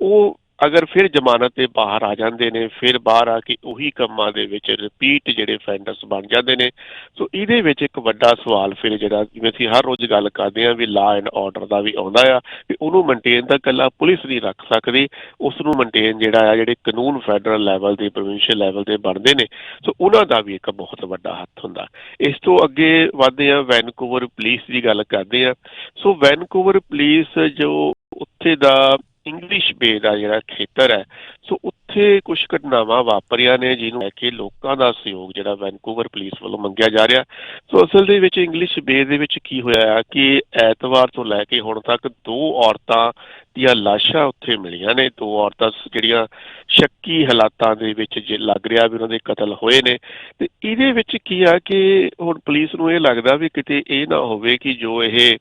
Speaker 1: ਉਹ ਅਗਰ ਫਿਰ ਜ਼ਮਾਨਤ ਤੇ ਬਾਹਰ ਆ ਜਾਂਦੇ ਨੇ, ਫਿਰ ਬਾਹਰ ਆ ਕੇ ਉਹੀ ਕੰਮਾਂ ਦੇ ਵਿੱਚ ਰਿਪੀਟ ਜਿਹੜੇ ਫੈਂਡਰਸ ਬਣ ਜਾਂਦੇ ਨੇ। ਸੋ ਇਹਦੇ ਵਿੱਚ ਇੱਕ ਵੱਡਾ ਸਵਾਲ ਫਿਰ ਜਿਹੜਾ ਜਿਵੇਂ ਅਸੀਂ ਹਰ ਰੋਜ਼ ਗੱਲ ਕਰਦੇ ਹਾਂ ਵੀ ਲਾ ਐਂਡ ਆਰਡਰ ਦਾ ਵੀ ਆਉਂਦਾ ਆ, ਵੀ ਉਹਨੂੰ ਮੇਨਟੇਨ ਤਾਂ ਇਕੱਲਾ ਪੁਲਿਸ ਨਹੀਂ ਰੱਖ ਸਕਦੀ ਉਸ ਨੂੰ ਮੇਨਟੇਨ ਜਿਹੜਾ ਆ, ਜਿਹੜੇ ਕਾਨੂੰਨ ਫੈਡਰਲ ਲੈਵਲ ਦੇ ਪ੍ਰੋਵਿੰਸ਼ੀਅਲ ਲੈਵਲ 'ਤੇ ਬਣਦੇ ਨੇ। ਸੋ ਉਹਨਾਂ ਦਾ ਵੀ ਇੱਕ ਬਹੁਤ ਵੱਡਾ ਹੱਥ ਹੁੰਦਾ। ਇਸ ਤੋਂ ਅੱਗੇ ਵਧਦੇ ਆ ਵੈਨਕੂਵਰ ਪੁਲਿਸ ਦੀ ਗੱਲ ਕਰਦੇ ਆ ਸੋ ਵੈਨਕੂਵਰ ਪੁਲਿਸ ਜੋ ਉੱਥੇ ਦਾ ਇੰਗਲਿਸ਼ ਬੇ ਦਾ ਜਿਹੜਾ ਖੇਤਰ ਹੈ। ਸੋ ਉੱਥੇ ਕੁਝ ਘਟਨਾਵਾਂ ਵਾਪਰੀਆਂ ਨੇ ਜਿਹਨੂੰ ਲੈ ਕੇ ਲੋਕਾਂ ਦਾ ਸਹਿਯੋਗ ਜਿਹੜਾ ਵੈਨਕੂਵਰ ਪੁਲਿਸ ਵੱਲੋਂ ਮੰਗਿਆ ਜਾ ਰਿਹਾ। ਸੋ ਅਸਲ ਦੇ ਵਿੱਚ ਇੰਗਲਿਸ਼ ਬੇ ਦੇ ਵਿੱਚ ਕੀ ਹੋਇਆ ਆ ਕਿ ਐਤਵਾਰ ਤੋਂ ਲੈ ਕੇ ਹੁਣ ਤੱਕ ਦੋ ਔਰਤਾਂ ਦੀਆਂ ਲਾਸ਼ਾਂ ਉੱਥੇ ਮਿਲੀਆਂ ਨੇ। ਦੋ ਔਰਤਾਂ ਜਿਹੜੀਆਂ ਸ਼ੱਕੀ ਹਾਲਾਤਾਂ ਦੇ ਵਿੱਚ ਜੇ ਲੱਗ ਰਿਹਾ ਵੀ ਉਹਨਾਂ ਦੇ ਕਤਲ ਹੋਏ ਨੇ। ਤੇ ਇਹਦੇ ਵਿੱਚ ਕੀ ਆ ਕਿ ਹੁਣ ਪੁਲਿਸ ਨੂੰ ਇਹ ਲੱਗਦਾ ਵੀ ਕਿਤੇ ਇਹ ਨਾ ਹੋਵੇ ਕਿ ਜੋ ਇਹ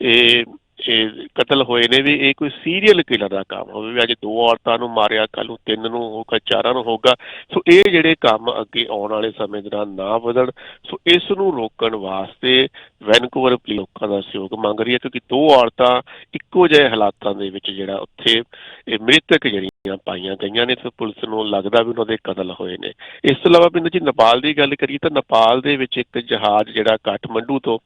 Speaker 1: ਇਹ ਇਹ ਕਤਲ ਹੋਏ ਨੇ ਵੀ ਇਹ ਕੋਈ ਸੀਰੀਅਲ ਕਿਲਰ ਦਾ ਕੰਮ ਹੋਵੇ ਵੀ ਅੱਜ ਦੋ ਔਰਤਾਂ ਨੂੰ ਮਾਰਿਆ ਕੱਲ ਨੂੰ ਤਿੰਨ ਨੂੰ ਹੋਊਗਾ, ਚਾਰਾਂ ਨੂੰ ਹੋਊਗਾ। ਸੋ ਇਹ ਜਿਹੜੇ ਕੰਮ ਅੱਗੇ ਆਉਣ ਵਾਲੇ ਸਮੇਂ ਦੌਰਾਨ ਨਾ ਵਧਣ, ਸੋ ਇਸ ਨੂੰ ਰੋਕਣ ਵਾਸਤੇ ਵੈਨਕੂਵਰ ਪੁਲਿਸ ਲੋਕਾਂ ਦਾ ਸਹਿਯੋਗ ਮੰਗ ਰਹੀ ਹੈ ਕਿਉਂਕਿ ਦੋ ਔਰਤਾਂ ਇੱਕੋ ਜਿਹੇ ਹਾਲਾਤਾਂ ਦੇ ਵਿੱਚ ਜਿਹੜਾ ਉੱਥੇ ਇਹ ਮ੍ਰਿਤਕ ਜਿਹੜੀ ਜਿਹੜੀਆਂ ਪਾਈਆਂ ਗਈਆਂ ਨੇ ਤੇ ਪੁਲਿਸ ਨੂੰ ਲੱਗਦਾ ਵੀ ਉਹਨਾਂ ਦੇ ਕਤਲ ਹੋਏ ਨੇ। ਇਸ ਤੋਂ ਇਲਾਵਾ ਬਿੰਦਰ ਜੀ ਨੇਪਾਲ ਦੀ ਗੱਲ ਕਰੀਏ ਤਾਂ ਨੇਪਾਲ ਦੇ ਵਿੱਚ ਇੱਕ ਜਹਾਜ਼ ਜਿਹੜਾ ਕਾਠਮੰਡੂ ਤੋਂ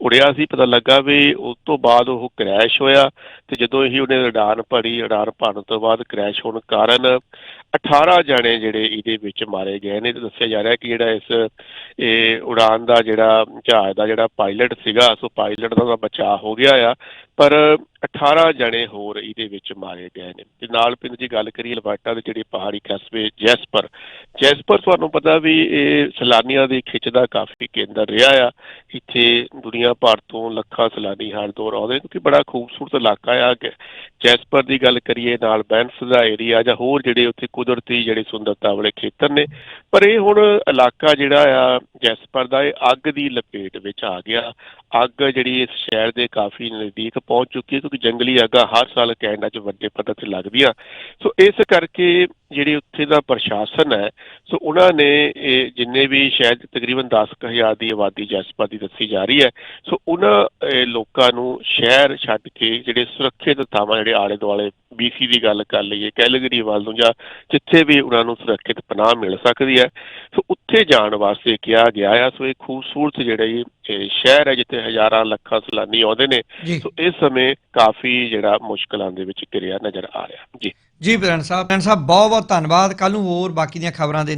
Speaker 1: ਉੜਿਆ ਸੀ, ਪਤਾ ਲੱਗਾ ਵੀ ਉਸ ਤੋਂ ਬਾਅਦ ਉਹ ਕ੍ਰੈਸ਼ ਹੋਇਆ ਤੇ ਜਦੋਂ ਹੀ ਉਹਨੇ ਉਡਾਨ ਭਰੀ ਉਡਾਨ ਭਰਨ ਤੋਂ ਬਾਅਦ ਕ੍ਰੈਸ਼ ਹੋਣ ਕਾਰਨ 18 ਜਣੇ ਜਿਹੜੇ ਇਹਦੇ ਵਿੱਚ ਮਾਰੇ ਗਏ ਨੇ। ਤੇ ਦੱਸਿਆ ਜਾ ਰਿਹਾ ਕਿ ਜਿਹੜਾ ਇਸ, ਇਹ ਉਡਾਨ ਦਾ ਜਿਹੜਾ ਜਹਾਜ਼ ਦਾ ਜਿਹੜਾ ਪਾਇਲਟ ਸੀਗਾ, ਸੋ ਪਾਇਲਟ ਦਾ ਤਾਂ ਬਚਾਅ ਹੋ ਗਿਆ ਆ। ਪਰ 18 ਜਣੇ ਹੋਰ ਇਹਦੇ ਵਿੱਚ ਮਾਰੇ ਗਏ ਨੇ। ਤੇ ਨਾਲ ਪਿੰਡ ਦੀ ਗੱਲ ਕਰੀਏ, ਲਵਾਟਾ ਦੇ ਜਿਹੜੇ ਪਹਾੜੀ ਕਸਬੇ ਜੈਸਪਰ ਜੈਸਪਰ ਤੁਹਾਨੂੰ ਪਤਾ ਵੀ ਇਹ ਸੈਲਾਨੀਆਂ ਦੀ ਖਿੱਚ ਦਾ ਕਾਫੀ ਕੇਂਦਰ ਰਿਹਾ ਆ। ਇੱਥੇ ਦੁਨੀਆ ਭਰ ਤੋਂ ਲੱਖਾਂ ਸੈਲਾਨੀ ਹਰ ਦੌਰ ਆਉਂਦੇ ਕਿਉਂਕਿ ਬੜਾ ਖੂਬਸੂਰਤ ਇਲਾਕਾ ਆ। ਜੈਸਪਰ ਦੀ ਗੱਲ ਕਰੀਏ, ਨਾਲ ਬੈਂਸ ਦਾ ਏਰੀਆ ਜਾਂ ਹੋਰ ਜਿਹੜੇ ਉੱਥੇ ਕੁਦਰਤੀ ਜਿਹੜੇ ਸੁੰਦਰਤਾ ਵਾਲੇ ਖੇਤਰ ਨੇ। ਪਰ ਇਹ ਹੁਣ ਇਲਾਕਾ ਜਿਹੜਾ ਆ, ਜੈਸਪਰ ਦਾ, ਇਹ ਅੱਗ ਦੀ ਲਪੇਟ ਵਿੱਚ ਆ ਗਿਆ। ਅੱਗ ਜਿਹੜੀ ਇਸ ਸ਼ਹਿਰ ਦੇ ਕਾਫੀ ਨਜ਼ਦੀਕ ਪਹੁੰਚ ਚੁੱਕੀ ਹੈ ਕਿਉਂਕਿ ਜੰਗਲੀ ਅੱਗਾਂ ਹਰ ਸਾਲ ਕੈਨੇਡਾ 'ਚ ਵੱਡੇ ਪੱਧਰ ਤੇ ਲੱਗਦੀਆਂ। ਸੋ ਇਸ ਕਰਕੇ ਜਿਹੜੀ ਉੱਥੇ ਦਾ ਪ੍ਰਸ਼ਾਸਨ ਹੈ, ਸੋ ਉਹਨਾਂ ਨੇ ਇਹ ਜਿੰਨੇ ਵੀ ਸ਼ਾਇਦ ਤਕਰੀਬਨ 10000 ਦੀ ਆਬਾਦੀ ਜੈਸਪਰ ਦੀ ਦੱਸੀ ਜਾ ਰਹੀ ਹੈ, ਸੋ ਉਹਨਾਂ ਲੋਕਾਂ ਨੂੰ ਸ਼ਹਿਰ ਛੱਡ ਕੇ ਜਿਹੜੇ ਸੁਰੱਖਿਅਤ ਥਾਵਾਂ ਜਿਹੜੇ ਆਲੇ ਦੁਆਲੇ ਬੀਸੀ ਦੀ ਗੱਲ ਕਰ ਲਈਏ, ਕੈਲਗਰੀ ਵੱਲ ਨੂੰ ਜਾਂ ਜਿੱਥੇ ਵੀ ਉਹਨਾਂ ਨੂੰ ਸੁਰੱਖਿਅਤ ਪਨਾਹ ਮਿਲ ਸਕਦੀ ਹੈ, ਸੋ ਉੱਥੇ ਜਾਣ ਵਾਸਤੇ ਕਿਹਾ ਗਿਆ ਆ। ਸੋ ਇਹ ਖੂਬਸੂਰਤ ਜਿਹੜੇ ਇਹ ਸ਼ਹਿਰ ਹੈ ਜਿੱਥੇ ਹਜ਼ਾਰਾਂ ਲੱਖਾਂ ਸੈਲਾਨੀ ਆਉਂਦੇ ਨੇ ਸੋ ਇਸ ਸਮੇਂ ਕਾਫੀ ਜਿਹੜਾ ਮੁਸ਼ਕਲਾਂ ਦੇ ਵਿੱਚ ਘਿਰਿਆ ਨਜ਼ਰ ਆ ਰਿਹਾ। ਜੀ।
Speaker 2: ਜੀ ਪ੍ਰਧਾਨ ਸਾਹਿਬ ਪ੍ਰਧਾਨ ਸਾਹਿਬ ਬਹੁਤ ਬਹੁਤ ਧੰਨਵਾਦ। ਕੱਲ ਨੂੰ ਹੋਰ ਬਾਕੀ ਦੀਆਂ ਖਬਰਾਂ ਦੇ